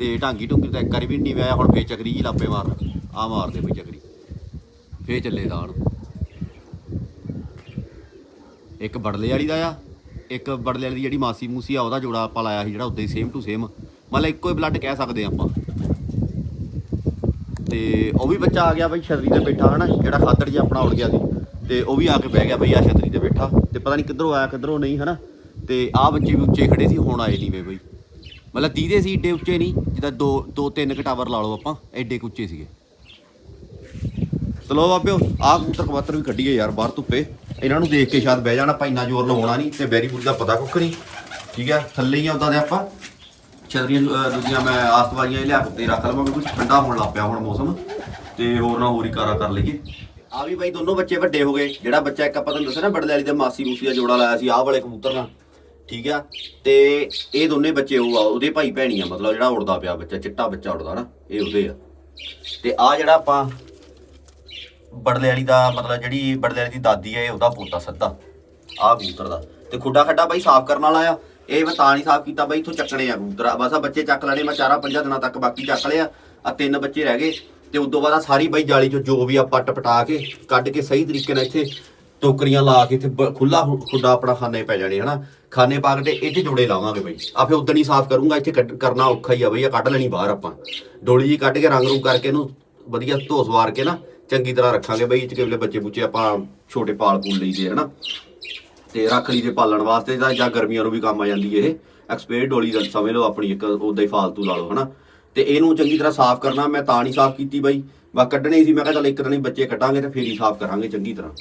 Speaker 1: ਤੇ ਢਾਂਗੀ ਢੁੰਗੀ ਤਾਂ ਇੱਕ ਵਾਰੀ ਵੀ ਨਹੀਂ ਵਿਆਹ ਹੁਣ ਫੇਰ ਚੱਕਰੀ ਜੀ ਲਾਪੇ ਮਾਰ ਆ ਮਾਰਦੇ ਬਈ ਚੱਕਰੀ। ਫੇਰ ਚੱਲੇ ਦਾਣ ਇੱਕ ਬੜਲੇ ਵਾਲੀ ਦਾ ਆ, ਇੱਕ ਬੜਲੇ ਵਾਲੀ ਦੀ ਜਿਹੜੀ ਮਾਸੀ ਮੂਸੀ ਆ, ਉਹਦਾ ਜੋੜਾ ਆਪਾਂ ਲਾਇਆ ਸੀ ਜਿਹੜਾ ਉਦਾਂ ਹੀ ਸੇਮ ਟੂ ਸੇਮ ਮਤਲਬ ਇੱਕੋ ਹੀ ਬਲੱਡ ਕਹਿ ਸਕਦੇ ਆਪਾਂ। ਤੇ ਉਹ ਵੀ ਬੱਚਾ ਆ ਗਿਆ ਬਈ ਛਤਰੀ ਤੇ ਬੈਠਾ ਹਨਾ, ਜਿਹੜਾ ਖਾਦੜ ਜੀ ਆਪਣਾ ਉੜ ਗਿਆ ਸੀ। ਤੇ ਉਹ ਵੀ ਆ ਕੇ ਬਹਿ ਗਿਆ ਬਈ ਆ ਛਤਰੀ ਤੇ ਬੈਠਾ। ਤੇ ਪਤਾ ਨਹੀਂ ਕਿੱਧਰੋਂ ਆਇਆ, ਕਿੱਧਰੋਂ ਨਹੀਂ ਹਨਾ। ਤੇ ਆ ਬੱਚੇ ਵੀ ਉੱਚੇ ਖੜੇ ਸੀ, ਹੁਣ ਆਏ ਨਹੀਂ ਵੇ ਬਈ। ਮਤਲਬ ਦੀਦੇ ਸੀ ਏਡੇ ਉੱਚੇ ਨਹੀਂ, ਜਿੱਦਾਂ ਦੋ ਦੋ, ਤਿੰਨ ਕੁ ਟਾਵਰ ਲਾ ਲਓ ਆਪਾਂ ਏਡੇ ਕੁ ਉੱਚੇ ਸੀਗੇ। ਚਲੋ ਬਾਬਿਓ, ਆਹ ਕਬੂਤਰ ਕਬੂਤਰ ਵੀ ਕੱਢੀਏ ਯਾਰ, ਬਾਹਰ ਧੁੱਪੇ। ਇਹਨਾਂ ਨੂੰ ਦੇਖ ਕੇ ਸ਼ਾਇਦ ਬਹਿ ਜਾਣਾ, ਭਾਈ ਇੰਨਾ ਜ਼ੋਰ ਲਵਾਉਣਾ ਨਹੀਂ ਤੇ ਬੈਰੀਪੁਰ ਦਾ ਪਤਾ ਕੁੱਖ ਨਹੀਂ। ਠੀਕ ਹੈ, ਥੱਲੇ ਹੀ ਆ ਉਦਾਂ ਦੇ ਆਪਾਂ। ਛਤਰੀਆਂ ਦੂਜੀਆਂ ਮੈਂ ਆਸਤਵਾਈਆਂ ਲਿਆ ਕੇ ਉੱਤੇ ਰੱਖ ਲਵਾਂ, ਕਿਉਂਕਿ ਠੰਡਾ ਹੋਣ ਲੱਗ ਪਿਆ ਹੁਣ ਮੌਸਮ। ਤੇ ਹੋਰ ਨਾ ਹੋਰ ਹੀ ਕਾਰਾ ਕਰ ਲਈਏ। ਆ ਵੀ ਬਾਈ ਦੋਨੋਂ ਬੱਚੇ ਵੱਡੇ ਹੋ ਗਏ, ਜਿਹੜਾ ਬੱਚਾ ਇੱਕ ਆਪਾਂ ਤੁਹਾਨੂੰ ਦੱਸਿਆ ਨਾ ਬੜਲੇ ਵਾਲੀ ਦਾ ਮਾਸੀ ਮੂਸੀ ਦਾ ਜੋੜਾ ਲਾਇਆ ਸੀ, ਆਹ ਵਾਲੇ ਕਬੂਤਰ ਨਾਲ। ਠੀਕ ਆ? ਤੇ ਇਹ ਦੋਨੇ ਬੱਚੇ ਉਹ ਆ, ਉਹਦੇ ਭਾਈ ਭੈਣੀ ਆ, ਮਤਲਬ ਜਿਹੜਾ ਉੜਦਾ ਪਿਆ ਬੱਚਾ, ਚਿੱਟਾ ਬੱਚਾ ਉੜਦਾ ਨਾ, ਇਹ ਉਹਦੇ ਆ। ਤੇ ਆ ਜਿਹੜਾ ਆਪਾਂ ਬੜਲੇ ਵਾਲੀ ਦਾ, ਮਤਲਬ ਜਿਹੜੀ ਬੜਲੇ ਵਾਲੀ ਦੀ ਦਾਦੀ ਹੈ ਇਹ ਉਹਦਾ ਪੋਤਾ ਸੱਦਾ ਆਹ ਕਬੂਤਰ ਦਾ। ਤੇ ਖੁੱਡਾ ਖੱਡਾ ਬਾਈ ਸਾਫ਼ ਕਰਨ ਵਾਲਾ ਆ। ਇਹ ਮੈਂ ਤਾਂ ਨਹੀਂ ਸਾਫ਼ ਕੀਤਾ ਬਾਈ, ਇੱਥੋਂ ਚੱਕਣੇ ਆ ਕਬੂਤਰ ਬਸ ਆ ਬੱਚੇ ਚੱਕ ਲੈਣੇ, ਮੈਂ ਚਾਰਾਂ ਪੰਜਾਂ ਦਿਨਾਂ ਤੱਕ ਬਾਕੀ ਚੱਕ ਲਿਆ। ਆ ਤਿੰਨ ਬੱਚੇ ਰਹਿ ਗਏ। ਤੇ ਉਦੋਂ ਬਾਅਦ ਆ ਸਾਰੀ ਬਾਈ ਜਾਲੀ ਚੋਂ ਜੋ ਵੀ ਆ ਪੱਟ ਪਟਾ ਕੇ, ਕੱਢ ਕੇ ਸਹੀ ਤਰੀਕੇ ਨਾਲ ਇੱਥੇ ਟੋਕਰੀਆਂ ਲਾ ਕੇ ਇੱਥੇ ਖੁੱਲਾ ਖੁੱਡਾ ਆਪਣਾ ਖਾਨੇ ਪੈ ਜਾਣੇ, ਹਨਾ? ਖਾਨੇ ਪਾ ਕੇ ਇਹ 'ਚ ਜੋੜੇ ਲਾਵਾਂਗੇ ਬਈ। ਆ ਫੇ ਉਦੋਂ ਹੀ ਸਾਫ਼ ਕਰੂੰਗਾ, ਇੱਥੇ ਕੱਢ- ਕਰਨਾ ਔਖਾ ਹੀ ਆ ਬਈ ਆ ਕੱਢ ਲੈਣੀ ਬਾਹਰ ਆਪਾਂ। ਡੋਲੀ ਜੀ ਕੱਢ ਕੇ ਰੰਗ ਰੂਪ ਕਰਕੇ ਇਹਨੂੰ ਵਧੀਆ ਧੋ ਸਵਾਰ ਕੇ ਨਾ, ਚੰਗੀ ਤਰ੍ਹਾਂ ਰੱਖਾਂਗੇ ਬਈ ਇਹ 'ਚ ਕਿਵੇਂ ਬੱਚੇ ਬੁੱਚੇ ਆਪਾਂ ਛੋਟੇ ਪਾਲ ਪੂਲ ਲਈਦੇ ਹਨਾ? ਤੇ ਰੱਖ ਲਈ ਦੇ ਪਾਲਣ ਵਾਸਤੇ ਤਾਂ ਜਾਂ ਗਰਮੀਆਂ ਨੂੰ ਵੀ ਕੰਮ ਆ ਜਾਂਦੀ ਇਹ। ਐਕਸਪਾਇਰ ਡੋਲੀ ਦਾ ਸਮਝ ਲਓ, ਆਪਣੀ ਇੱਕ ਉਦਾਂ ਹੀ ਫਾਲਤੂ ਲਾ ਲਓ, ਹਨਾ? ਤੇ ਇਹਨੂੰ ਚੰਗੀ ਤਰ੍ਹਾਂ ਸਾਫ਼ ਕਰਨਾ, ਮੈਂ ਤਾਂ ਨਹੀਂ ਸਾਫ਼ ਕੀਤੀ ਬਾਈ। ਬਸ ਕੱਢਣੇ ਸੀ, ਮੈਂ ਕਿਹਾ ਚੱਲ ਇੱਕ ਦਿਨ ਹੀ ਬੱਚੇ ਕੱਢਾਂਗੇ ਤੇ ਫੇਰ ਹੀ ਸਾਫ਼ ਕਰਾਂਗੇ ਚੰਗੀ ਤਰ੍ਹਾਂ।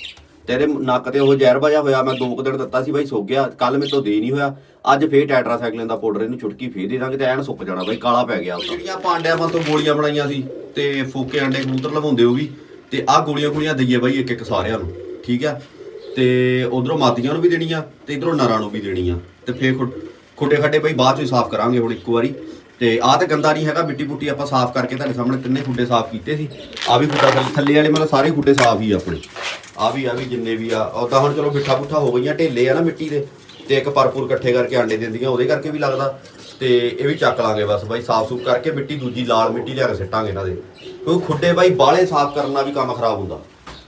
Speaker 1: ਤੇਰੇ ਨੱਕ ਤੇ ਉਹ ਜ਼ਹਿਰ ਵਜਾ ਹੋਇਆ, ਮੈਂ ਦੋ ਕੁ ਦਿਨ ਦਿੱਤਾ ਸੀ ਬਾਈ, ਸੁੱਕ ਗਿਆ। ਕੱਲ ਮੇਰੇ ਤੋਂ ਦੇ ਨਹੀਂ ਹੋਇਆ। ਅੱਜ ਫੇਰ ਟੈਟਰਾਸਾਈਕਲਿਨ ਦਾ ਪਾਊਡਰ ਇਹਨੂੰ ਛੁਟਕੀ ਫੇਰ ਦੇ ਦਾਂਗੇ ਤੇ ਐਨ ਸੁੱਕ ਜਾਣਾ ਬਾਈ, ਕਾਲਾ ਪੈ ਗਿਆ ਉਹਦਾ ਜਿਹੜੀਆਂ ਪਾਂਡਿਆਂ ਮਨ ਤੋਂ ਗੋਲੀਆਂ ਬਣਾਈਆਂ ਸੀ ਤੇ ਫੂਕੇ ਅੰਡੇ ਕਬੂਤਰ ਲਵਾਉਂਦੇ ਉਹ ਵੀ, ਤੇ ਆਹ ਗੋਲੀਆਂ ਗੋਲੀਆਂ ਦਈਏ ਬਾਈ ਇੱਕ ਇੱਕ ਸਾਰਿਆਂ ਨੂੰ, ਠੀਕ ਆ? ਤੇ ਉਧਰੋਂ ਮਾਤੀਆਂ ਨੂੰ ਵੀ ਦੇਣੀਆਂ ਤੇ ਇਧਰੋਂ ਨਰਾਂ ਨੂੰ ਵੀ ਦੇਣੀਆਂ। ਤੇ ਫੇਰ ਖੁ- ਖੁੱਡੇ ਖੱਡੇ ਬਈ ਬਾਅਦ ਚ ਹੀ ਸਾਫ਼ ਕਰਾਂਗੇ ਹੁਣ ਇੱਕ ਵਾਰੀ। ਤੇ ਆਹ ਤੇ ਗੰਦਾ ਨਹੀਂ ਹੈਗਾ, ਮਿੱਟੀ ਪੁੱਟੀ ਆਪਾਂ ਸਾਫ਼ ਕਰਕੇ ਤੁਹਾਡੇ ਸਾਹਮਣੇ ਤਿੰਨੇ ਖੁੱਡੇ ਸਾਫ਼ ਕੀਤੇ ਸੀ। ਆ ਵੀ ਖੁੱਡਾ ਥੱਲੇ- ਥੱਲੇ ਵਾਲੇ ਮਤਲਬ ਸਾਰੇ ਖੁੱਡੇ ਸਾਫ਼ ਹੀ ਆ ਆਪਣੇ। ਆ ਵੀ ਆ ਵੀ ਜਿੰਨੇ ਵੀ ਆ, ਉਹ ਤਾਂ ਹੁਣ ਚਲੋ ਮਿੱਠਾ ਪੁੱਠਾ ਹੋ ਗਈਆਂ, ਢੇਲੇ ਆ ਨਾ ਮਿੱਟੀ ਦੇ। ਤੇ ਇੱਕ ਪਰਪੂਰ ਇਕੱਠੇ ਕਰਕੇ ਆਂਡੇ ਦਿੰਦੀਆਂ, ਉਹਦੇ ਕਰਕੇ ਵੀ ਲੱਗਦਾ। ਤੇ ਇਹ ਵੀ ਚੱਕ ਲਾਂਗੇ ਬਸ ਬਾਈ, ਸਾਫ਼ ਸੂਫ ਕਰਕੇ ਮਿੱਟੀ ਦੂਜੀ ਲਾਲ ਮਿੱਟੀ ਲਿਆ ਕੇ ਸਿੱਟਾਂਗੇ ਇਹਨਾਂ ਦੇ। ਕਿਉਂਕਿ ਖੁੱਡੇ ਬਾਈ ਬਾਲੇ ਸਾਫ਼ ਕਰਨ ਨਾਲ ਵੀ ਕੰਮ ਖਰਾਬ ਹੁੰਦਾ।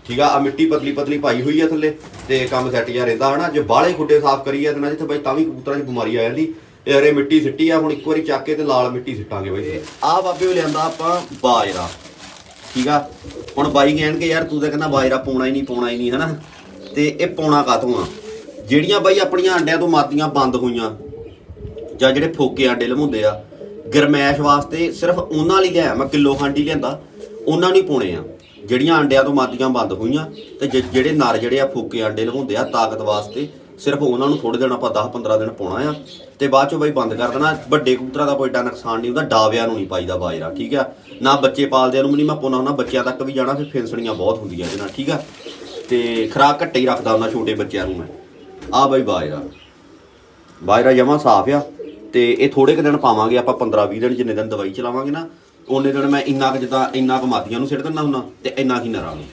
Speaker 1: ਠੀਕ ਆ ਆ ਮਿੱਟੀ ਪਤਲੀ ਪਤਲੀ ਪਾਈ ਹੋਈ ਆ ਥੱਲੇ, ਤੇ ਕੰਮ ਸੈੱਟ ਜਾ ਰਹਿੰਦਾ ਹਨਾ। ਜੇ ਬਾਹਲੇ ਖੁੱਡੇ ਸਾਫ਼ ਕਰੀਏ ਤੇ ਨਾ ਜਿੱਥੇ ਬਾਈ ਤਾਂ ਵੀ ਕਬੂਤਰਾਂ 'ਚ ਬਿਮਾਰੀ ਆ ਜਾਂਦੀ। ਇਹ ਅਰੇ ਮਿੱਟੀ ਸਿੱਟੀ ਆ, ਹੁਣ ਇੱਕ ਵਾਰੀ ਚੱਕ ਕੇ ਤੇ ਲਾਲ ਮਿੱਟੀ ਸਿੱਟਾਂਗੇ ਬਾਈ। ਆ ਬਾਬੇ ਉਹ ਲਿਆਂਦਾ ਆਪਾਂ ਬਾਜਰਾ। ਠੀਕ ਆ? ਹੁਣ ਬਾਈ ਕਹਿਣਗੇ, ਯਾਰ ਤੂੰ ਤਾਂ ਕਹਿੰਦਾ ਬਾਜਰਾ ਪਾਉਣਾ ਹੀ ਨਹੀਂ, ਪਾਉਣਾ ਹੀ ਨਹੀਂ, ਹਨਾ? ਤੇ ਇਹ ਪਾਉਣਾ ਕਾਤੋਂ ਆ? ਜਿਹੜੀਆਂ ਬਾਈ ਆਪਣੀਆਂ ਅੰਡਿਆਂ ਤੋਂ ਮਾਤੀਆਂ ਬੰਦ ਹੋਈਆਂ, ਜਾਂ ਜਿਹੜੇ ਫੋਕੇ ਆਂਡੇ ਲਵਾਉਂਦੇ ਆ, ਗਰਮੈਸ਼ ਵਾਸਤੇ ਸਿਰਫ ਉਹਨਾਂ ਲਈ ਲਿਆ ਮੈਂ ਕਿਲੋ ਖੰਡ ਹੀ ਲਿਆਂਦਾ, ਉਹਨਾਂ ਨੂੰ ਪਾਉਣੇ ਆ। ਜਿਹੜੀਆਂ ਅੰਡਿਆਂ ਤੋਂ ਮਾਤੀਆਂ ਬੰਦ ਹੋਈਆਂ, ਤੇ ਜਿਹੜੇ ਨਰ ਜਿਹੜੇ ਆ ਫੋਕੇ ਆਂਡੇ ਲਵਾਉਂਦੇ ਆ, ਤਾਕਤ ਵਾਸਤੇ ਸਿਰਫ ਉਹਨਾਂ ਨੂੰ ਥੋੜੇ ਦਿਨ ਆਪਾਂ 10-15 ਦਿਨ ਪਾਉਣਾ ਆ ਤੇ ਬਾਅਦ ਚੋਂ ਬਾਈ ਬੰਦ ਕਰ ਦੇਣਾ। ਵੱਡੇ ਕਬੂਤਰਾਂ ਦਾ ਕੋਈ ਏਡਾ ਨੁਕਸਾਨ ਨਹੀਂ ਹੁੰਦਾ, ਡਾਵਿਆਂ ਨੂੰ ਨਹੀਂ ਪਾਈਦਾ ਬਾਜਰਾ, ਠੀਕ ਆ? ਨਾ ਬੱਚੇ ਪਾਲਦਿਆਂ ਨੂੰ ਵੀ ਨਹੀਂ, ਮੈਂ ਪਾਉਣਾ ਹੁੰਦਾ, ਬੱਚਿਆਂ ਤੱਕ ਵੀ ਜਾਣਾ, ਫਿਰ ਫਿੰਸਣੀਆਂ ਬਹੁਤ ਹੁੰਦੀਆਂ ਇਹਦੇ ਨਾਲ, ਠੀਕ ਆ? ਤੇ ਖਰਾਕ ਘੱਟੇ ਹੀ ਰੱਖਦਾ ਹੁੰਦਾ ਛੋਟੇ ਬੱਚਿਆਂ ਨੂੰ ਮੈਂ। ਆ ਬਾਈ ਬਾਜਰਾ। ਬਾਜਰਾ ਜਮਾ ਸਾਫ਼ ਆ ਤੇ ਇਹ ਥੋੜੇ ਕੁ ਦਿਨ ਪਾਵਾਂਗੇ, ਆਪਾਂ 15-20 ਦਿਨ ਜਿੰਨੇ ਦਿਨ ਦਵਾਈ ਚਲਾਵਾਂਗੇ ਨਾ ਉਹਨੇ ਦਿਨ ਮੈਂ ਇੰਨਾ ਕੁ ਜਿੱਦਾਂ ਇੰਨਾ ਕੁ ਮਾਤੀਆਂ ਨੂੰ ਸਿੱਟ ਦਿੰਦਾ ਹੁੰਦਾ ਤੇ ਇੰਨਾ ਕੀ ਨਰਾਂ ਨੂੰ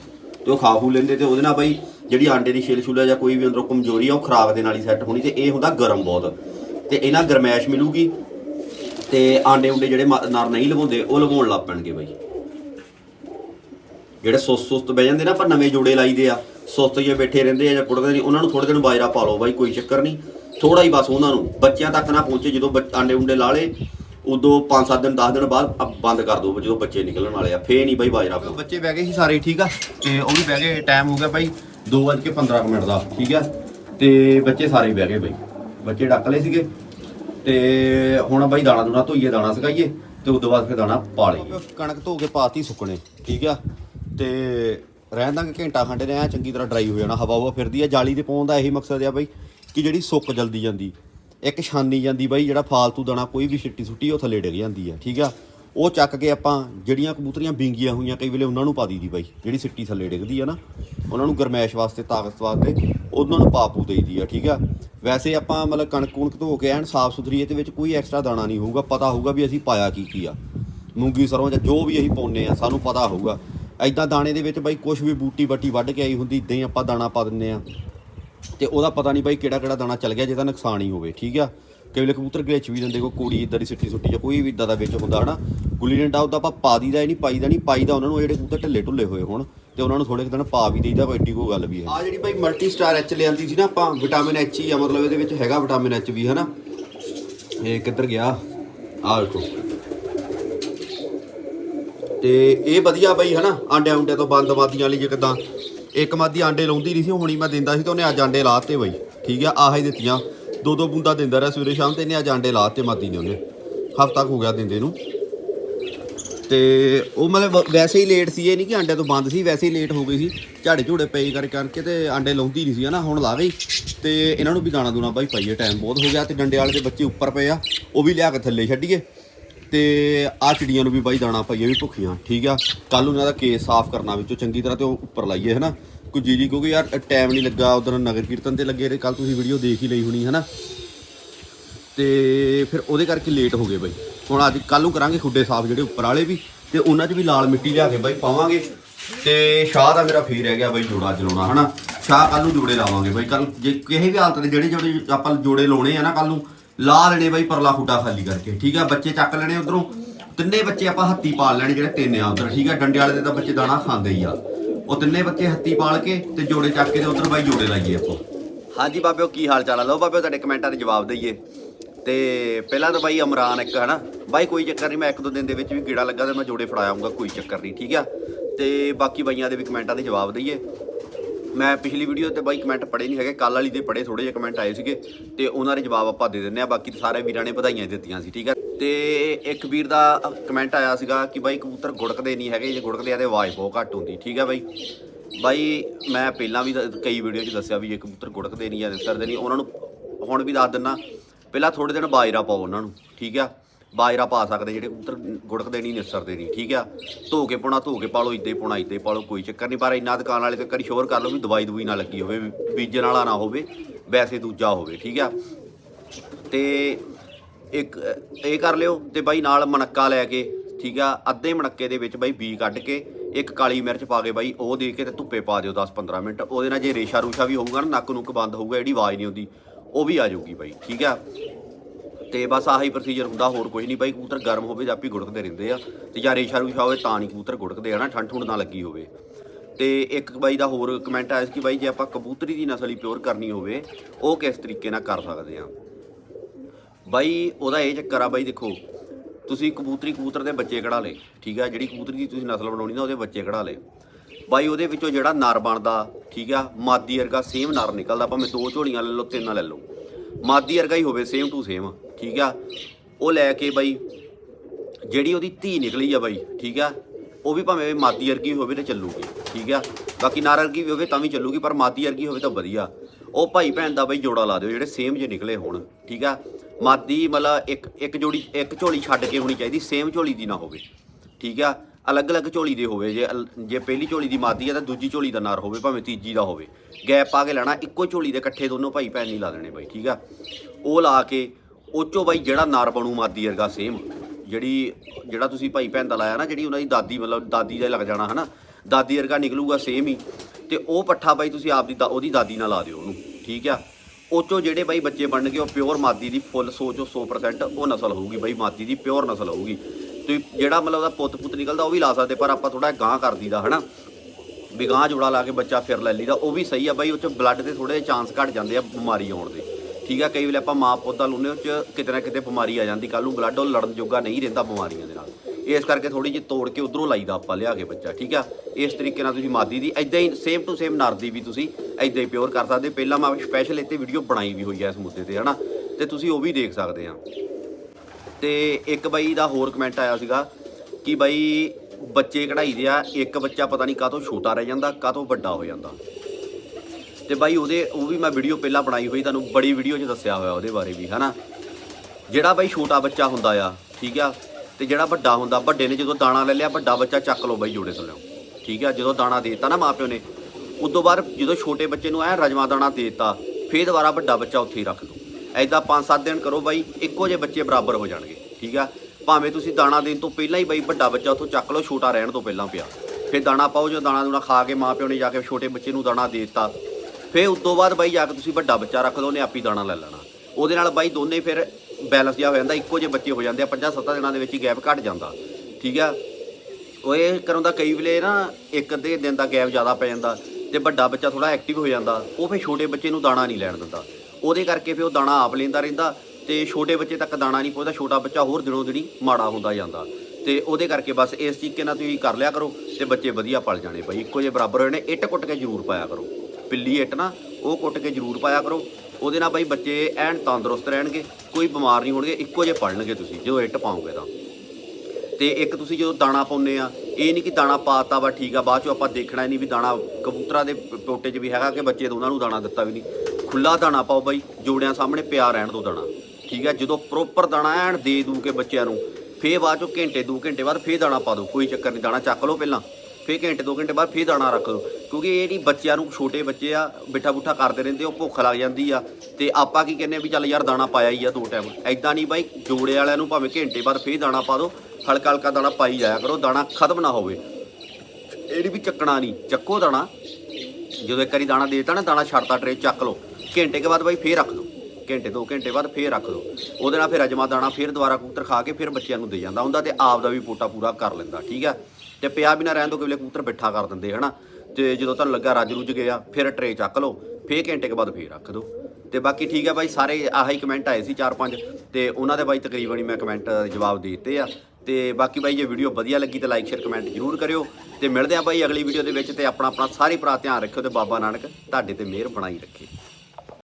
Speaker 1: ਤੇ ਉਹ ਖਾ ਖੂ ਲੈਂਦੇ ਤੇ ਉਹਦੇ ਨਾਲ ਬਾਈ ਜਿਹੜੀ ਆਂਡੇ ਦੀ ਛਿਲ ਛੁਲਾ ਜਾਂ ਕੋਈ ਵੀ ਅੰਦਰੋਂ ਕਮਜ਼ੋਰੀ ਆ ਉਹ ਖਰਾਕ ਦੇ ਨਾਲ ਹੀ ਸੈੱਟ ਹੋਣੀ ਤੇ ਇਹ ਹੁੰਦਾ ਗਰਮ ਬਹੁਤ। ਤੇ ਇਹਨਾਂ ਗਰਮੈਸ਼ ਮਿਲੂਗੀ ਤੇ ਆਂਡੇ ਉਂਡੇ ਜਿਹੜੇ ਨਰ ਨਹੀਂ ਲਵਾਉਂਦੇ ਉਹ ਲਵਾਉਣ ਲੱਗ ਪੈਣਗੇ ਬਈ। ਜਿਹੜੇ ਸੁਸਤ ਸੁਸਤ ਬਹਿ ਜਾਂਦੇ ਨਾ ਪਰ ਨਵੇਂ ਜੋੜੇ ਲਾਈਦੇ ਆ ਸੁਸਤ ਜਿਹੇ ਬੈਠੇ ਰਹਿੰਦੇ ਆ ਜਾਂ ਕੁੜਦੇ ਨਹੀਂ ਉਹਨਾਂ ਨੂੰ ਥੋੜੇ ਦਿਨ ਬਾਜਰਾ ਪਾ ਲਓ ਬਾਈ ਕੋਈ ਚੱਕਰ ਨਹੀਂ। ਥੋੜਾ ਹੀ ਬਸ ਉਹਨਾਂ ਨੂੰ ਬੱਚਿਆਂ ਤੱਕ ਨਾ ਪਹੁੰਚੇ ਜਦੋਂ ਆਂਡੇ ਉਂਡੇ ਲਾ ਲੇ ਉਦੋਂ 5-7 ਦਿਨ 10 ਦਿਨ ਬਾਅਦ ਬੰਦ ਕਰ ਦਿਓ ਜਦੋਂ ਬੱਚੇ ਨਿਕਲਣ ਵਾਲੇ ਆ ਫੇਰ ਨਹੀਂ ਬਾਈ ਬਾਜਰਾ ਪਾਓ ਬੱਚੇ ਬਹਿ ਗਏ ਸੀ ਸਾਰੇ ਠੀਕ ਆ ਤੇ ਉਹ ਵੀ ਬਹਿ ਗਏ ਟਾਈਮ ਹੋ ਗਿਆ ਬਾਈ। 2:15 ਮਿੰਟ ਦਾ, ਠੀਕ ਹੈ ਤੇ ਬੱਚੇ ਸਾਰੇ ਬਹਿ ਗਏ ਬਈ। ਬੱਚੇ ਡੱਕ ਲਏ ਸੀਗੇ। ਤੇ ਹੁਣ ਬਾਈ ਦਾਣਾ ਦੂਣਾ ਧੋਈਏ, ਦਾਣਾ ਸਕਾਈਏ, ਤੇ ਉਦੋਂ ਬਾਅਦ ਫਿਰ ਦਾਣਾ ਪਾ ਲਈਏ। ਕਣਕ ਧੋ ਕੇ ਪਾਤੀ ਸੁੱਕਣੇ, ਠੀਕ ਆ? ਤੇ ਰਹਿਣ ਦਾਂਗੇ ਘੰਟਾ ਖੰਡੇ ਨੇ, ਐ ਚੰਗੀ ਤਰ੍ਹਾਂ ਡਰਾਈ ਹੋ ਜਾਣਾ, ਹਵਾ ਹਵਾ ਫਿਰਦੀ ਆ, ਜਾਲੀ ਤੇ ਪਾਉਣ ਦਾ ਇਹੀ ਮਕਸਦ ਆ ਬਾਈ, ਕਿ ਜਿਹੜੀ ਸੁੱਕ ਜਲਦੀ ਜਾਂਦੀ। ਇੱਕ ਛਾਨੀ ਜਾਂਦੀ ਬਾਈ, ਜਿਹੜਾ ਫਾਲਤੂ ਦਾਣਾ ਕੋਈ ਵੀ ਛਿੱਟੀ ਸੁੱਟੀ ਉਹ ਥੱਲੇ ਡਿੱਗ ਜਾਂਦੀ ਆ, ਠੀਕ ਆ? ਉਹ ਚੱਕ ਕੇ ਆਪਾਂ ਜਿਹੜੀਆਂ ਕਬੂਤਰੀਆਂ ਬਿੰਗੀਆਂ ਹੋਈਆਂ ਕਈ ਵੇਲੇ ਉਹਨਾਂ ਨੂੰ ਪਾ ਦਈਦੀ ਬਾਈ, ਜਿਹੜੀ ਸਿੱਟੀ ਥੱਲੇ ਡਿੱਗਦੀ ਆ ਨਾ, ਉਹਨਾਂ ਨੂੰ ਗਰਮੈਸ਼ ਵਾਸਤੇ, ਤਾਕਤ ਵਾਸਤੇ ਉਹਨਾਂ ਨੂੰ ਪਾਪੂ ਦੇਈਦੀ ਆ, ਠੀਕ ਆ? ਵੈਸੇ ਆਪਾਂ ਮਤਲਬ ਕਣਕ ਕੁਣਕ ਧੋ ਕੇ ਐਨ ਸਾਫ਼ ਸੁਥਰੀ, ਇਹਦੇ ਵਿੱਚ ਕੋਈ ਐਕਸਟਰਾ ਦਾਣਾ ਨਹੀਂ ਹੋਊਗਾ, ਪਤਾ ਹੋਊਗਾ ਵੀ ਅਸੀਂ ਪਾਇਆ ਕੀ ਕੀ ਆ। ਮੂੰਗੀ ਸਰੋਂ ਜਾਂ ਜੋ ਵੀ ਅਸੀਂ ਪਾਉਨੇ ਆ, ਸਾਨੂੰ ਪਤਾ ਹੋਊਗਾ। ਐਦਾਂ ਦਾਣੇ ਦੇ ਵਿੱਚ ਬਾਈ ਕੁਝ ਵੀ ਬੂਟੀ ਬੱਟੀ ਵੱਢ ਕੇ ਆਈ ਹੁੰਦੀ, ਇਦਾਂ ਹੀ ਆਪਾਂ ਦਾਣਾ ਪਾ ਦਿੰਨੇ ਆ। ਤੇ ਉਹਦਾ ਪਤਾ ਨਹੀਂ ਬਾਈ ਕਿਹੜਾ ਕਿਹੜਾ ਦਾਣਾ ਚੱਲ ਗਿਆ, ਜਿਹਦਾ ਨੁਕਸਾਨ ਹੀ ਹੋਵੇ, ਠੀਕ ਆ? ਕਈ ਵੇਲੇ ਕਬੂਤਰ ਗਲੇਚ ਵੀ ਦਿੰਦੇ ਕੋ ਕੁੜੀ ਇਦਾਂ ਦੀ ਸਿੱਟੀ ਸੁੱਟੀ ਜਾਂ ਕੋਈ ਵੀ ਇਦਾਂ ਦਾ ਵਿੱਚ ਹੁੰਦਾ, ਹਨਾ? ਗੁੱਲੀ ਡੰਡਾ ਉਹਦਾ ਆਪਾਂ ਪਾ ਦੀਦਾ ਇਹ ਨਹੀਂ ਪਾਈਦਾ ਨਹੀਂ ਪਾਈਦਾ, ਉਹਨਾਂ ਨੂੰ ਜਿਹੜੇ ਕਬੂਤਰ ਢਿੱਲੇ ਢੁੱਲੇ ਹੋਏ ਹੋਣ, ਤੇ ਉਹਨਾਂ ਨੂੰ ਥੋੜੇ ਦਿਨ ਪਾ ਵੀ ਦੇਈਦਾ, ਕੋਈ ਏਡੀ ਕੋਈ ਗੱਲ ਵੀ ਹੈ। ਆ ਜਿਹੜੀ ਬਾਈ ਮਲਟੀ ਸਟਾਰ ਐਚ ਲਿਆਂਦੀ ਸੀ ਨਾ ਆਪਾਂ ਵਿਟਾਮਿਨ ਐਚ ਹੀ ਆ, ਮਤਲਬ ਇਹਦੇ ਵਿੱਚ ਹੈਗਾ ਵਿਟਾਮਿਨ ਐਚ ਵੀ, ਹਨਾ? ਇਹ ਕਿੱਧਰ ਗਿਆ? ਆ ਵੇਖੋ ਤੇ ਇਹ ਵਧੀਆ ਬਈ, ਹਨਾ? ਆਂਡੇ ਆਂਡੇ ਤੋਂ ਬੰਦ ਮਾਦੀਆਂ ਲਈ ਜੇ ਕਿਦਾਂ। ਇੱਕ ਮਾਦੀ ਆਂਡੇ ਲਾਉਂਦੀ ਨਹੀਂ ਸੀ ਹੁਣੀ ਮੈਂ ਦਿੰਦਾ ਸੀ ਤੇ ਉਹਨੇ ਅੱਜ ਆਂਡੇ ਲਾਤੇ ਬਈ। ਠੀਕ ਆ, ਆਹ ਹੀ ਦਿੱਤੀਆਂ। ਦੋ ਦੋ ਬੂੰਦਾਂ ਦਿੰਦਾ ਰਿਹਾ ਸਵੇਰੇ ਸ਼ਾਮ ਤੇ ਇਹਨੇ ਅੱਜ ਆਂਡੇ ਲਾਤੇ ਮਾਦੀ ਨੇ ਉਹਨੇ। ਹਫਤਾ ਹੋ ਗਿਆ ਦਿੰਦੇ ਨੂੰ। ਤੇ ਉਹ ਮਤਲਬ ਵ- ਵੈਸੇ ਹੀ ਲੇਟ ਸੀ, ਇਹ ਨਹੀਂ ਕਿ ਆਂਡੇ ਤੋਂ ਬੰਦ ਸੀ, ਵੈਸੇ ਹੀ ਲੇਟ ਹੋ ਗਈ ਸੀ। ਝਾੜੇ ਝੂੜੇ ਪਈ ਕਰ, ਕਰਕੇ ਤੇ ਆਂਡੇ ਲਾਉਂਦੀ ਨਹੀਂ ਸੀ, ਹਨਾ, ਹੁਣ ਲਾ ਗਈ ਤੇ ਇਹਨਾਂ ਨੂੰ ਵੀ ਦਾਣਾ ਦੂਣਾ ਬਾਈ ਪਾਈਏ ਟਾਈਮ ਬਹੁਤ ਹੋ ਗਿਆ ਤੇ ਡੰਡੇ ਵਾਲੇ ਦੇ ਬੱਚੇ ਉੱਪਰ ਪਏ ਆ, ਉਹ ਵੀ ਲਿਆ ਕੇ ਥੱਲੇ ਛੱਡੀਏ। ਤੇ ਆ ਚਿੜੀਆਂ ਨੂੰ ਵੀ ਬਾਈ ਦਾਣਾ ਪਾਈਏ ਵੀ ਭੁੱਖੀਆਂ, ਠੀਕ ਆ। ਕੱਲ ਉਹਨਾਂ ਦਾ ਕੇਸ ਸਾਫ਼ ਕਰਨਾ ਵਿੱਚੋਂ ਚੰਗੀ ਤਰ੍ਹਾਂ ਤੇ ਉਹ ਉੱਪਰ ਲਾਈਏ, ਹਨਾ। ਕੋਈ ਜੀ ਜੀ, ਕਿਉਂਕਿ ਯਾਰ ਟਾਈਮ ਨਹੀਂ ਲੱਗਾ, ਉਧਰ ਨਗਰ ਕੀਰਤਨ ਤੇ ਲੱਗੇ ਤੇ ਕੱਲ ਤੁਸੀਂ ਵੀਡੀਓ ਦੇਖ ਹੀ ਲਈ ਹੋਣੀ, ਹਨਾ? ਤੇ ਫਿਰ ਉਹਦੇ ਕਰਕੇ ਲੇਟ ਹੋ ਗਏ ਬਾਈ। ਹੁਣ ਅੱਜ ਕੱਲ ਨੂੰ ਕਰਾਂਗੇ ਖੁੱਡੇ ਸਾਫ਼ ਜਿਹੜੇ ਉੱਪਰ ਵਾਲੇ ਵੀ, ਤੇ ਉਹਨਾਂ 'ਚ ਵੀ ਲਾਲ ਮਿੱਟੀ ਲਿਆ ਕੇ ਬਾਈ ਪਾਵਾਂਗੇ। ਤੇ ਸ਼ਾਹ ਦਾ ਮੇਰਾ ਫੇਰ ਰਹਿ ਗਿਆ ਬਾਈ ਜੋੜਾ ਚਲਾਉਣਾ, ਹਨਾ? ਸ਼ਾਹ ਕੱਲ ਨੂੰ ਜੋੜੇ ਲਾਵਾਂਗੇ ਬਾਈ। ਕੱਲ ਜੇ ਕਿਸੇ ਵੀ ਹਾਲਤ ਦੇ ਜਿਹੜੇ ਜਿਹੜੇ ਆਪਾਂ ਜੋੜੇ ਲਾਉਣੇ ਆ ਨਾ ਕੱਲ ਨੂੰ, ਲਾ ਲੈਣੇ ਬਾਈ ਪਰਲਾ ਖੁੱਡਾ ਖਾਲੀ ਕਰਕੇ, ਠੀਕ ਆ? ਬੱਚੇ ਚੱਕ ਲੈਣੇ ਉਧਰੋਂ। ਤਿੰਨੇ ਬੱਚੇ ਆਪਾਂ ਹੱਤੀ ਪਾਲ ਲੈਣੇ ਜਿਹੜੇ ਤਿੰਨ ਆ ਉਧਰ, ਠੀਕ ਆ? ਡੰਡੇ ਵਾਲੇ ਦੇ ਤਾਂ ਬੱਚੇ ਦਾਣਾ ਖਾਂਦੇ ਹੀ ਆ। ਉਹ ਤਿੰਨੇ ਬੱਚੇ ਹੱਤੀ ਪਾਲ ਕੇ ਤੇ ਜੋੜੇ ਚੱਕ ਕੇ ਤੇ ਉਧਰ ਬਾਈ ਜੋੜੇ ਲਾਈਏ ਆਪਾਂ। ਹਾਂਜੀ ਬਾਬਿਓ, ਕੀ ਹਾਲ ਚਾਲ ਆ? ਲਓ ਬਾਬਿਓ, ਤੁਹਾਡੇ ਕਮੈਂਟਾਂ ਦੇ ਜਵਾਬ ਦਈਏ। ਤੇ ਪਹਿਲਾਂ ਤਾਂ ਬਾਈ ਅਮਰਾਨ ਇੱਕ ਹਨਾ। ਬਾਈ, ਕੋਈ ਚੱਕਰ ਨਹੀਂ, ਮੈਂ ਇੱਕ ਦੋ ਦਿਨ ਦੇ ਵਿੱਚ ਵੀ ਕੀੜਾ ਲੱਗਾ ਤੇ ਮੈਂ ਜੋੜੇ ਫੜਾਉਂਗਾ ਕੋਈ ਚੱਕਰ ਨਹੀਂ, ਠੀਕ ਆ? ਤੇ ਬਾਕੀ ਬਾਈਆਂ ਦੇ ਵੀ ਕਮੈਂਟਾਂ ਦੇ ਜਵਾਬ ਦਈਏ। ਮੈਂ ਪਿਛਲੀ ਵੀਡੀਓ ਤੇ ਬਾਈ ਕਮੈਂਟ ਪੜੇ ਨਹੀਂ ਹੈਗੇ ਕੱਲ ਵਾਲੀ ਦੇ ਪੜੇ ਥੋੜੇ ਜਿਹੇ ਕਮੈਂਟ ਆਏ ਸੀਗੇ, ਤੇ ਉਹਨਾਂ ਦੇ ਜਵਾਬ ਆਪਾਂ ਦੇ ਦਿੰਨੇ ਆ, ਬਾਕੀ ਸਾਰੇ ਵੀਰਾਂ ਨੇ ਵਧਾਈਆਂ ਦਿੱਤੀਆਂ ਸੀ, ਠੀਕ ਆ? ਤੇ ਇੱਕ ਵੀਰ ਦਾ ਕਮੈਂਟ ਆਇਆ ਸੀਗਾ ਕਿ ਬਾਈ ਕਬੂਤਰ ਗੁੜਕਦੇ ਨਹੀਂ ਹੈਗੇ, ਜੇ ਗੁੜਕਦੇ ਆ ਤੇ ਆਵਾਜ਼ ਬਹੁਤ ਘੱਟ ਹੁੰਦੀ, ਠੀਕ ਹੈ ਬਾਈ? ਬਾਈ, ਮੈਂ ਪਹਿਲਾਂ ਵੀ ਦ- ਕਈ ਵੀਡੀਓ 'ਚ ਦੱਸਿਆ ਵੀ ਇਹ ਕਬੂਤਰ ਗੁੜਕਦੇ ਨਹੀਂ ਜਾਂ ਨਿਸਰਦੇ ਨਹੀਂ, ਉਹਨਾਂ ਨੂੰ ਹੁਣ ਵੀ ਦੱਸ ਦਿੰਨਾ, ਪਹਿਲਾਂ ਥੋੜੇ ਦਿਨ ਬਾਜਰਾ ਪਾਓ ਉਹਨਾਂ ਨੂੰ, ਠੀਕ ਆ? ਬਾਜਰਾ ਪਾ ਸਕਦੇ, ਜਿਹੜੇ ਕਬੂਤਰ ਗੁੜਕਦੇ ਨਹੀਂ ਨਿਸਰਦੇ ਨਹੀਂ, ਠੀਕ ਆ? ਧੋ ਕੇ ਪਾਉਣਾ, ਧੋ ਕੇ ਪਾ ਲਓ ਇੱਦਾਂ ਹੀ ਪਾਉਣਾ, ਇੱਦਾਂ ਹੀ ਪਾ ਲਓ ਕੋਈ ਚੱਕਰ ਨਹੀਂ, ਪਰ ਇੰਨਾ ਦੁਕਾਨ ਵਾਲੇ ਤੇ ਕਰੀ ਸ਼ੋਰ ਕਰ ਲਓ ਵੀ ਦਵਾਈ ਦਵਾਈ ਨਾ ਲੱਗੀ ਹੋਵੇ ਵੀ ਬੀਜਣ ਵਾਲਾ ਨਾ ਹੋਵੇ, ਵੈਸੇ ਦੂਜਾ ਹੋਵੇ, ਠੀਕ ਆ? ਤੇ ਇੱਕ, ਇਹ ਕਰ ਲਿਓ ਤੇ ਬਾਈ ਨਾਲ ਮਣੱਕਾ ਲੈ ਕੇ, ਠੀਕ ਆ, ਅੱਧੇ ਮਣੱਕੇ ਦੇ ਵਿੱਚ ਬਾਈ ਬੀ ਕੱਢ ਕੇ ਇੱਕ ਕਾਲੀ ਮਿਰਚ ਪਾ ਕੇ ਬਾਈ ਉਹ ਦੇ ਕੇ ਤੇ ਧੁੱਪੇ ਪਾ ਦਿਓ 10-15 ਮਿੰਟ। ਉਹਦੇ ਨਾਲ ਜੇ ਰੇਸ਼ਾ ਰੂਸ਼ਾ ਵੀ ਹੋਊਗਾ ਨਾ, ਨੱਕ ਨੁੱਕ ਬੰਦ ਹੋਊਗਾ, ਜਿਹੜੀ ਆਵਾਜ਼ ਨਹੀਂ ਆਉਂਦੀ, ਉਹ ਵੀ ਆ ਜਾਊਗੀ ਬਾਈ, ਠੀਕ ਆ। ਤੇ ਬਸ ਆਹੀ ਪ੍ਰੋਸੀਜਰ ਹੁੰਦਾ, ਹੋਰ ਕੁਝ ਨਹੀਂ ਬਾਈ, ਕਬੂਤਰ ਗਰਮ ਹੋਵੇ ਜਾਂ ਆਪੀ ਗੁੜਕਦੇ ਰਹਿੰਦੇ ਆ। ਤੇ ਜਾਂ ਰੇਸ਼ਾ ਰੂਸ਼ਾ ਹੋਵੇ ਤਾਂ ਨਹੀਂ ਕਬੂਤਰ ਗੁੜਕਦੇ ਆ ਨਾ ਠੰਡ ਠੁੰਡ ਨਾ ਲੱਗੀ ਹੋਵੇ। ਤੇ ਇੱਕ ਬਾਈ ਦਾ ਹੋਰ ਕਮੈਂਟ ਆਇਆ ਸੀ ਕਿ ਬਾਈ ਜੇ ਆਪਾਂ ਕਬੂਤਰੀ ਦੀ ਨਸਲ ਹੀ ਪਿਓਰ ਕਰਨੀ ਹੋਵੇ, ਉਹ ਕਿਸ ਤਰੀਕੇ ਨਾਲ ਕਰ ਸਕਦੇ ਆ? ਬਾਈ, ਉਹਦਾ ਇਹ ਚੱਕਰ ਆ ਬਾਈ ਦੇਖੋ, ਤੁਸੀਂ ਕਬੂਤਰੀ ਕਬੂਤਰ ਦੇ ਬੱਚੇ ਕਢਾ ਲਏ, ਠੀਕ ਆ? ਜਿਹੜੀ ਕਬੂਤਰੀ ਦੀ ਤੁਸੀਂ ਨਸਲ ਬਣਾਉਣੀ ਨਾ, ਉਹਦੇ ਬੱਚੇ ਕਢਾ ਲਏ। ਬਾਈ, ਉਹਦੇ ਵਿੱਚੋਂ ਜਿਹੜਾ ਨਰ ਬਣਦਾ, ਠੀਕ ਆ? ਮਾਦੀ ਵਰਗਾ ਸੇਮ ਨਰ ਨਿਕਲਦਾ ਭਾਵੇਂ ਦੋ ਝੋੜੀਆਂ ਲੈ ਲਓ, ਤਿੰਨ ਲੈ ਲਓ। ਮਾਦੀ ਵਰਗਾ ਹੀ ਹੋਵੇ ਸੇਮ ਟੂ ਸੇਮ ਠੀਕ ਆ? ਉਹ ਲੈ ਕੇ ਬਾਈ, ਜਿਹੜੀ ਉਹਦੀ ਧੀ ਨਿਕਲੀ ਆ ਬਾਈ, ਠੀਕ ਆ? ਉਹ ਵੀ ਭਾਵੇਂ ਮਾਦੀ ਵਰਗੀ ਹੋਵੇ ਤਾਂ ਚੱਲੂਗੀ, ਠੀਕ ਆ? ਬਾਕੀ ਨਰ ਵਰਗੀ ਵੀ ਹੋਵੇ ਤਾਂ ਵੀ ਚੱਲੂਗੀ, ਪਰ ਮਾਦੀ ਵਰਗੀ ਹੋਵੇ ਤਾਂ ਵਧੀਆ। ਉਹ ਭਾਈ ਭੈਣ ਦਾ ਬਾਈ ਜੋੜਾ ਲਾ ਦਿਓ, ਜਿਹੜੇ ਸੇਮ ਜੇ ਨਿਕਲੇ ਹੋਣ, ਠੀਕ ਆ? ਮਾਦੀ ਮਤਲਬ ਇੱਕ ਇੱਕ ਜੋੜੀ, ਇੱਕ ਝੋਲੀ ਛੱਡ ਕੇ ਹੋਣੀ ਚਾਹੀਦੀ ਸੇਮ ਝੋਲੀ ਦੀ ਨਾ ਹੋਵੇ। ਠੀਕ ਆ? ਅਲੱਗ-ਅਲੱਗ ਝੋਲੀ ਦੇ ਹੋਵੇ, ਜੇ ਜੇ ਪਹਿਲੀ ਝੋਲੀ ਦੀ ਮਾਦੀ ਆ, ਤਾਂ ਦੂਜੀ ਝੋਲੀ ਦਾ ਨਾਰ ਹੋਵੇ, ਭਾਵੇਂ ਤੀਜੀ ਦਾ ਹੋਵੇ। ਗੈਪ ਪਾ ਕੇ ਲੈਣਾ, ਇੱਕੋ ਝੋਲੀ ਦੇ ਇਕੱਠੇ ਦੋਨੋਂ ਭਾਈ ਭੈਣ ਨਹੀਂ ਲਾ ਦੇਣੇ ਬਾਈ, ਠੀਕ ਆ? ਉਹ ਲਾ ਕੇ ਉਹ 'ਚੋਂ ਬਾਈ ਜਿਹੜਾ ਨਾਰ ਬਣੂ ਮਾਦੀ ਵਰਗਾ ਸੇਮ ਜਿਹੜੀ, ਜਿਹੜਾ ਤੁਸੀਂ ਭਾਈ ਭੈਣ ਦਾ ਲਾਇਆ ਨਾ, ਜਿਹੜੀ ਉਹਨਾਂ ਦੀ ਦਾਦੀ ਮਤਲਬ ਦਾਦੀ ਦਾ ਲੱਗ ਜਾਣਾ, ਹਨਾ? ਦਾਦੀ ਵਰਗਾ ਨਿਕਲੂਗਾ ਸੇਮ ਹੀ। ਤੇ ਉਹ ਪੱਠਾ ਬਾਈ ਤੁਸੀਂ ਆਪਦੀ ਦਾ, ਉਹਦੀ ਦਾਦੀ ਨਾਲ ਲਾ ਦਿਓ ਉਹਨੂੰ, ਠੀਕ ਆ? ਉਹ 'ਚੋਂ ਜਿਹੜੇ ਬਾਈ ਬੱਚੇ ਬਣਨਗੇ, ਉਹ ਪਿਓਰ ਮਾਦੀ ਦੀ ਫੁੱਲ ਸੋਚੋ 100% ਉਹ ਨਸਲ ਹੋਊਗੀ ਬਾਈ, ਮਾਦੀ ਦੀ ਪਿਓਰ ਨਸਲ ਹੋਊਗੀ। ਤੁਸੀਂ ਜਿਹੜਾ ਮਤਲਬ ਉਹਦਾ ਪੁੱਤ ਪੁੱਤ ਨਿਕਲਦਾ, ਉਹ ਵੀ ਲਾ ਸਕਦੇ, ਪਰ ਆਪਾਂ ਥੋੜਾ ਗਾਂ ਕਰ ਦਈਦਾ, ਹਨਾ? ਵੀ ਗਾਂ ਜੋੜਾ ਲਾ ਕੇ ਬੱਚਾ ਫਿਰ ਲੈ ਲਈਦਾ, ਉਹ ਵੀ ਸਹੀ ਆ ਬਾਈ, ਉਹ ਚ ਬਲੱਡ ਦੇ ਥੋੜੇ ਚਾਂਸ ਘਟ ਜਾਂਦੇ ਆ ਬਿਮਾਰੀ ਆਉਣ ਦੇ। ਠੀਕ ਆ, ਕਈ ਵੇਲੇ ਆਪਾਂ ਮਾਂ ਪੁੱਤ ਦਾ ਲਾਉਂਦੇ ਉਹ ਚ ਕਿਤੇ ਨਾ ਕਿਤੇ ਬਿਮਾਰੀ ਆ ਜਾਂਦੀ ਕੱਲ ਨੂੰ ਬਲੱਡ ਉਹ ਲੜਨ ਜੋਗਾ ਨਹੀਂ ਰਹਿੰਦਾ ਬਿਮਾਰੀਆਂ ਦੇ ਨਾਲ। ਇਸ ਕਰਕੇ ਥੋੜੀ ਜਿਹੀ ਤੋੜ ਕੇ ਉਧਰੋਂ ਲਾਈਦਾ ਆਪਾਂ ਲਿਆ ਕੇ ਬੱਚਾ, ਠੀਕ ਆ? ਇਸ ਤਰੀਕੇ ਨਾਲ ਤੁਸੀਂ ਮਾਦੀ ਦੀ ਐਦਾਂ ਹੀ ਸੇਮ ਟੂ ਸੇਮ ਨਰ ਦੀ ਵੀ ਤੁਸੀਂ ਐਦਾਂ ਹੀ ਪਿਓਰ ਕਰ ਸਕਦੇ। ਪਹਿਲਾਂ ਮੈਂ ਸਪੈਸ਼ਲ ਇੱਥੇ ਵੀਡੀਓ ਬਣਾਈ ਵੀ ਹੋਈ ਆ ਇਸ ਮੁੱਦੇ ਤੇ, ਹਨਾ? ਤੇ ਤੁਸੀਂ ਉਹ ਵੀ ਦੇਖ ਸਕਦੇ ਆ। ਤੇ ਇੱਕ ਬਾਈ ਦਾ ਹੋਰ ਕਮੈਂਟ ਆਇਆ ਸੀਗਾ ਕਿ ਬਾਈ ਬੱਚੇ ਕਢਾਈ ਦੇ ਆ, ਇੱਕ ਬੱਚਾ ਪਤਾ ਨਹੀਂ ਕਾਹ ਤੋਂ ਛੋਟਾ ਰਹਿ ਜਾਂਦਾ ਕਾਹ ਤੋਂ ਵੱਡਾ ਹੋ ਜਾਂਦਾ। ਤੇ ਬਾਈ ਉਹਦੇ, ਉਹ ਵੀ ਮੈਂ ਵੀਡੀਓ ਪਹਿਲਾਂ ਬਣਾਈ ਹੋਈ, ਤੁਹਾਨੂੰ ਬੜੀ ਵੀਡੀਓ 'ਚ ਦੱਸਿਆ ਹੋਇਆ ਉਹਦੇ ਬਾਰੇ ਵੀ, ਹਨਾ? ਜਿਹੜਾ ਬਾਈ ਛੋਟਾ ਬੱਚਾ ਹੁੰਦਾ ਆ, ਠੀਕ ਆ? ਤੇ ਜਿਹੜਾ ਵੱਡਾ ਹੁੰਦਾ, ਵੱਡੇ ਨੇ ਜਦੋਂ ਦਾਣਾ ਲੈ ਲਿਆ, ਵੱਡਾ ਬੱਚਾ ਚੱਕ ਲਓ ਬਾਈ ਜੋੜੇ ਥੱਲੋਂ। ਠੀਕ ਆ, ਜਦੋਂ ਦਾਣਾ ਦੇ ਦਿੱਤਾ ਨਾ ਮਾਪਿਓ ਨੇ, ਉਦੋਂ ਬਾਅਦ ਜਦੋਂ ਛੋਟੇ ਬੱਚੇ ਨੂੰ ਐ ਰਜਮਾ ਦਾਣਾ ਦੇ ਦਿੱਤਾ, ਫੇਰ ਦੁਬਾਰਾ ਵੱਡਾ ਬੱਚਾ ਉੱਥੇ ਹੀ ਰੱਖ ਲਓ ਐਦਾਂ 5-7 ਦਿਨ ਕਰੋ ਬਾਈ, ਇੱਕੋ ਜਿਹੇ ਬੱਚੇ ਬਰਾਬਰ ਹੋ ਜਾਣਗੇ, ਠੀਕ ਆ? ਭਾਵੇਂ ਤੁਸੀਂ ਦਾਣਾ ਦੇਣ ਤੋਂ ਪਹਿਲਾਂ ਹੀ ਬਾਈ ਵੱਡਾ ਬੱਚਾ ਉੱਥੋਂ ਚੱਕ ਲਓ, ਛੋਟਾ ਰਹਿਣ ਤੋਂ ਪਹਿਲਾਂ ਪਿਆ। ਫਿਰ ਦਾਣਾ ਪਾਓ ਜੋ ਦਾਣਾ ਦੂਣਾ ਖਾ ਕੇ ਮਾਪਿਓ ਨੇ ਜਾ ਕੇ ਛੋਟੇ ਬੱਚੇ ਨੂੰ ਦਾਣਾ ਦੇ ਦਿੱਤਾ। ਫਿਰ ਉਸ ਤੋਂ ਬਾਅਦ ਬਾਈ ਜਾ ਕੇ ਤੁਸੀਂ ਵੱਡਾ ਬੱਚਾ ਰੱਖ ਲਓ ਉਹਨੇ ਆਪੀ ਦਾਣਾ ਲੈ ਲੈਣਾ। ਉਹਦੇ ਨਾਲ ਬਾਈ ਦੋਨੇ ਫਿਰ ਬੈਲੈਂਸ ਜਿਹਾ ਹੋ ਜਾਂਦਾ, ਇੱਕੋ ਜਿਹੇ ਬੱਚੇ ਹੋ ਜਾਂਦੇ ਆ ਪੰਜਾਂ ਸੱਤਾਂ ਦਿਨਾਂ ਦੇ ਵਿੱਚ ਹੀ ਗੈਪ ਘਟ ਜਾਂਦਾ, ਠੀਕ ਆ? ਉਹ ਇਹ ਕਰਾਉਂਦਾ ਕਈ ਵੇਲੇ ਨਾ ਇੱਕ ਅੱਧੇ ਦਿਨ ਦਾ ਗੈਪ ਜ਼ਿਆਦਾ ਪੈ ਜਾਂਦਾ ਤੇ ਵੱਡਾ ਬੱਚਾ ਥੋੜਾ ਐਕਟਿਵ ਹੋ ਜਾਂਦਾ, ਉਹ ਫਿਰ ਛੋਟੇ ਬੱਚੇ ਨੂੰ ਦਾਣਾ ਨਹੀਂ ਲੈਣ ਦਿੰਦਾ। ਉਹਦੇ ਕਰਕੇ ਫਿਰ ਉਹ ਦਾਣਾ ਆਪ ਲੈਂਦਾ ਰਹਿੰਦਾ ਤੇ ਛੋਟੇ ਬੱਚੇ ਤੱਕ ਦਾਣਾ ਨਹੀਂ ਪਹੁੰਚਦਾ, ਛੋਟਾ ਬੱਚਾ ਹੋਰ ਦਿਨੋਂ ਦਿਨੀ ਮਾੜਾ ਹੁੰਦਾ ਜਾਂਦਾ। ਤੇ ਉਹਦੇ ਕਰਕੇ ਬਸ ਇਸ ਤਰੀਕੇ ਨਾਲ ਤੁਸੀਂ ਕਰ ਲਿਆ ਕਰੋ ਤੇ ਬੱਚੇ ਵਧੀਆ ਪਲ ਜਾਣੇ ਭਾਈ, ਇੱਕੋ ਜਿਹੇ ਬਰਾਬਰ ਹੋਏ ਨੇ, ਇੱਟ ਕੁੱਟ ਕੇ ਜ਼ਰੂਰ ਪਾਇਆ ਕਰੋ। ਪਿੱਲੀ ਇੱਟ ਨਾ, ਉਹ ਕੁੱਟ ਕੇ ਜ਼ਰੂਰ ਪਾਇਆ ਕਰੋ। ਉਹਦੇ ਨਾਲ ਬਾਈ ਬੱਚੇ ਐਨ ਤੰਦਰੁਸਤ ਰਹਿਣਗੇ, ਕੋਈ ਬਿਮਾਰ ਨਹੀਂ ਹੋਣਗੇ, ਇੱਕੋ ਜਿਹੇ ਪੜਨਗੇ ਤੁਸੀਂ, ਜਦੋਂ ਇੱਟ ਪਾਓਗੇ ਤਾਂ। ਤੇ ਇੱਕ ਤੁਸੀਂ ਜਦੋਂ ਦਾਣਾ ਪਾਉਂਦੇ ਆ, ਇਹ ਨਹੀਂ ਕਿ ਦਾਣਾ ਪਾਤਾ ਵਾ, ਠੀਕ ਆ, ਬਾਅਦ ਚੋਂ ਆਪਾਂ ਦੇਖਣਾ ਹੀ ਨਹੀਂ ਵੀ ਦਾਣਾ ਕਬੂਤਰਾਂ ਦੇ ਟੋਟੇ 'ਚ ਵੀ ਹੈਗਾ ਕਿ ਬੱਚੇ ਤੋਂ ਉਹਨਾਂ ਨੂੰ ਦਾਣਾ ਦਿੱਤਾ ਵੀ ਨਹੀਂ। ਖੁੱਲਾ ਦਾਣਾ ਪਾਓ ਬਾਈ, ਜੋੜਿਆਂ ਸਾਹਮਣੇ ਪਿਆ ਰਹਿਣ ਦੋ ਦਾਣਾ, ਠੀਕ ਆ, ਜਦੋਂ ਪ੍ਰੋਪਰ ਦਾਣਾ ਐਨ ਦੇ ਦੂ ਕੇ ਬੱਚਿਆਂ ਨੂੰ, ਫੇਰ ਬਾਅਦ ਚੋਂ ਘੰਟੇ, ਦੋ ਘੰਟੇ ਬਾਅਦ ਫੇਰ ਦਾਣਾ ਪਾ ਦਿਓ ਕੋਈ ਚੱਕਰ ਨਹੀਂ, ਦਾਣਾ ਚੱਕ ਲਓ ਪਹਿਲਾਂ। ਫੇਰ ਘੰਟੇ, ਦੋ ਘੰਟੇ ਬਾਅਦ ਫੇਰ ਦਾਣਾ ਰੱਖ ਦਿਓ ਕਿਉਂਕਿ ਇਹ ਨਹੀਂ ਬੱਚਿਆਂ ਨੂੰ, ਛੋਟੇ ਬੱਚੇ ਆ ਬਿਠਾ ਬੁੱਠਾ ਕਰਦੇ ਰਹਿੰਦੇ, ਉਹ ਭੁੱਖ ਲੱਗ ਜਾਂਦੀ ਆ। ਤੇ ਆਪਾਂ ਕੀ ਕਹਿੰਦੇ ਆ ਵੀ ਚੱਲ ਯਾਰ ਦਾਣਾ ਪਾਇਆ ਹੀ ਆ ਦੋ ਟਾਈਮ ਐਦਾਂ ਨਹੀਂ ਬਾਈ, ਜੋੜੇ ਵਾਲਿਆਂ ਨੂੰ ਭਾਵੇਂ ਘੰਟੇ ਬਾਅਦ ਫੇਰ ਦਾਣਾ ਪਾ ਦਿਓ ਹਲਕਾ ਹਲਕਾ ਦਾਣਾ ਪਾਈ ਜਾਇਆ ਕਰੋ, ਦਾਣਾ ਖਤਮ ਨਾ ਹੋਵੇ। ਇਹ ਨਹੀਂ ਵੀ ਚੱਕਣਾ ਨਹੀਂ, ਚੱਕੋ ਦਾਣਾ। ਜਦੋਂ ਇੱਕ ਵਾਰੀ ਦਾਣਾ ਦੇ ਦਿੱਤਾ ਨਾ, ਦਾਣਾ ਛੱਡਤਾ ਟਰੇ, ਚੱਕ ਲਓ। ਘੰਟੇ ਕੇ ਬਾਅਦ ਬਾਈ ਫੇਰ ਰੱਖ ਦਿਓ ਘੰਟੇ 2 ਘੰਟੇ ਬਾਅਦ ਫੇਰ ਰੱਖ ਦਿਓ ਉਹਦੇ ਨਾਲ ਫਿਰ ਅਜਮਾ ਦਾਣਾ ਫੇਰ ਦੁਬਾਰਾ ਕਬੂਤਰ ਖਾ ਕੇ ਫਿਰ ਬੱਚਿਆਂ ਨੂੰ ਦੇ ਜਾਂਦਾ ਹੁੰਦਾ ਤੇ ਆਪ ਦਾ ਵੀ ਪੋਟਾ ਪੂਰਾ ਕਰ ਲੈਂਦਾ, ਠੀਕ ਆ? ਤੇ ਪਿਆ ਵੀ ਨਾ ਰਹਿਣ ਤੋਂ ਕਿ ਵੇਲੇ ਕਬੂਤਰ ਬਿੱਠਾ ਕਰ ਦਿੰਦੇ, ਹਨਾ? ਤੇ ਜਦੋਂ ਤੁਹਾਨੂੰ ਲੱਗਾ ਰੱਜ ਰੁੱਜ ਗਿਆ, ਫਿਰ ਟਰੇ ਚੱਕ ਲਓ, ਫੇਰ ਘੰਟੇ ਕੇ ਬਾਅਦ ਫੇਰ ਰੱਖ ਦਿਓ। ਤੇ ਬਾਕੀ ਠੀਕ ਆ ਬਾਈ, ਸਾਰੇ ਆਹੀ ਕਮੈਂਟ ਆਏ ਸੀ ਚਾਰ ਪੰਜ, ਤੇ ਉਹਨਾਂ ਦੇ ਬਾਈ ਤਕਰੀਬਨ ਹੀ ਮੈਂ ਕਮੈਂਟ ਜਵਾਬ ਦੇ ਦਿੱਤੇ ਆ। ਤੇ ਬਾਕੀ ਬਾਈ, ਜੇ ਵੀਡੀਓ ਵਧੀਆ ਲੱਗੀ ਤਾਂ ਲਾਈਕ ਸ਼ੇਅਰ ਕਮੈਂਟ ਜ਼ਰੂਰ ਕਰਿਓ। ਤੇ ਮਿਲਦੇ ਆ ਬਾਈ ਅਗਲੀ ਵੀਡੀਓ ਦੇ ਵਿੱਚ, ਤੇ ਆਪਣਾ ਆਪਣਾ ਸਾਰੇ ਭਰਾ ਧਿਆਨ ਰੱਖਿਓ ਤੇ ਬਾਬਾ ਨਾਨਕ ਤੁਹਾਡੇ ਤੇ ਮਿਹਰ ਬਣਾਈ ਰੱਖੇ।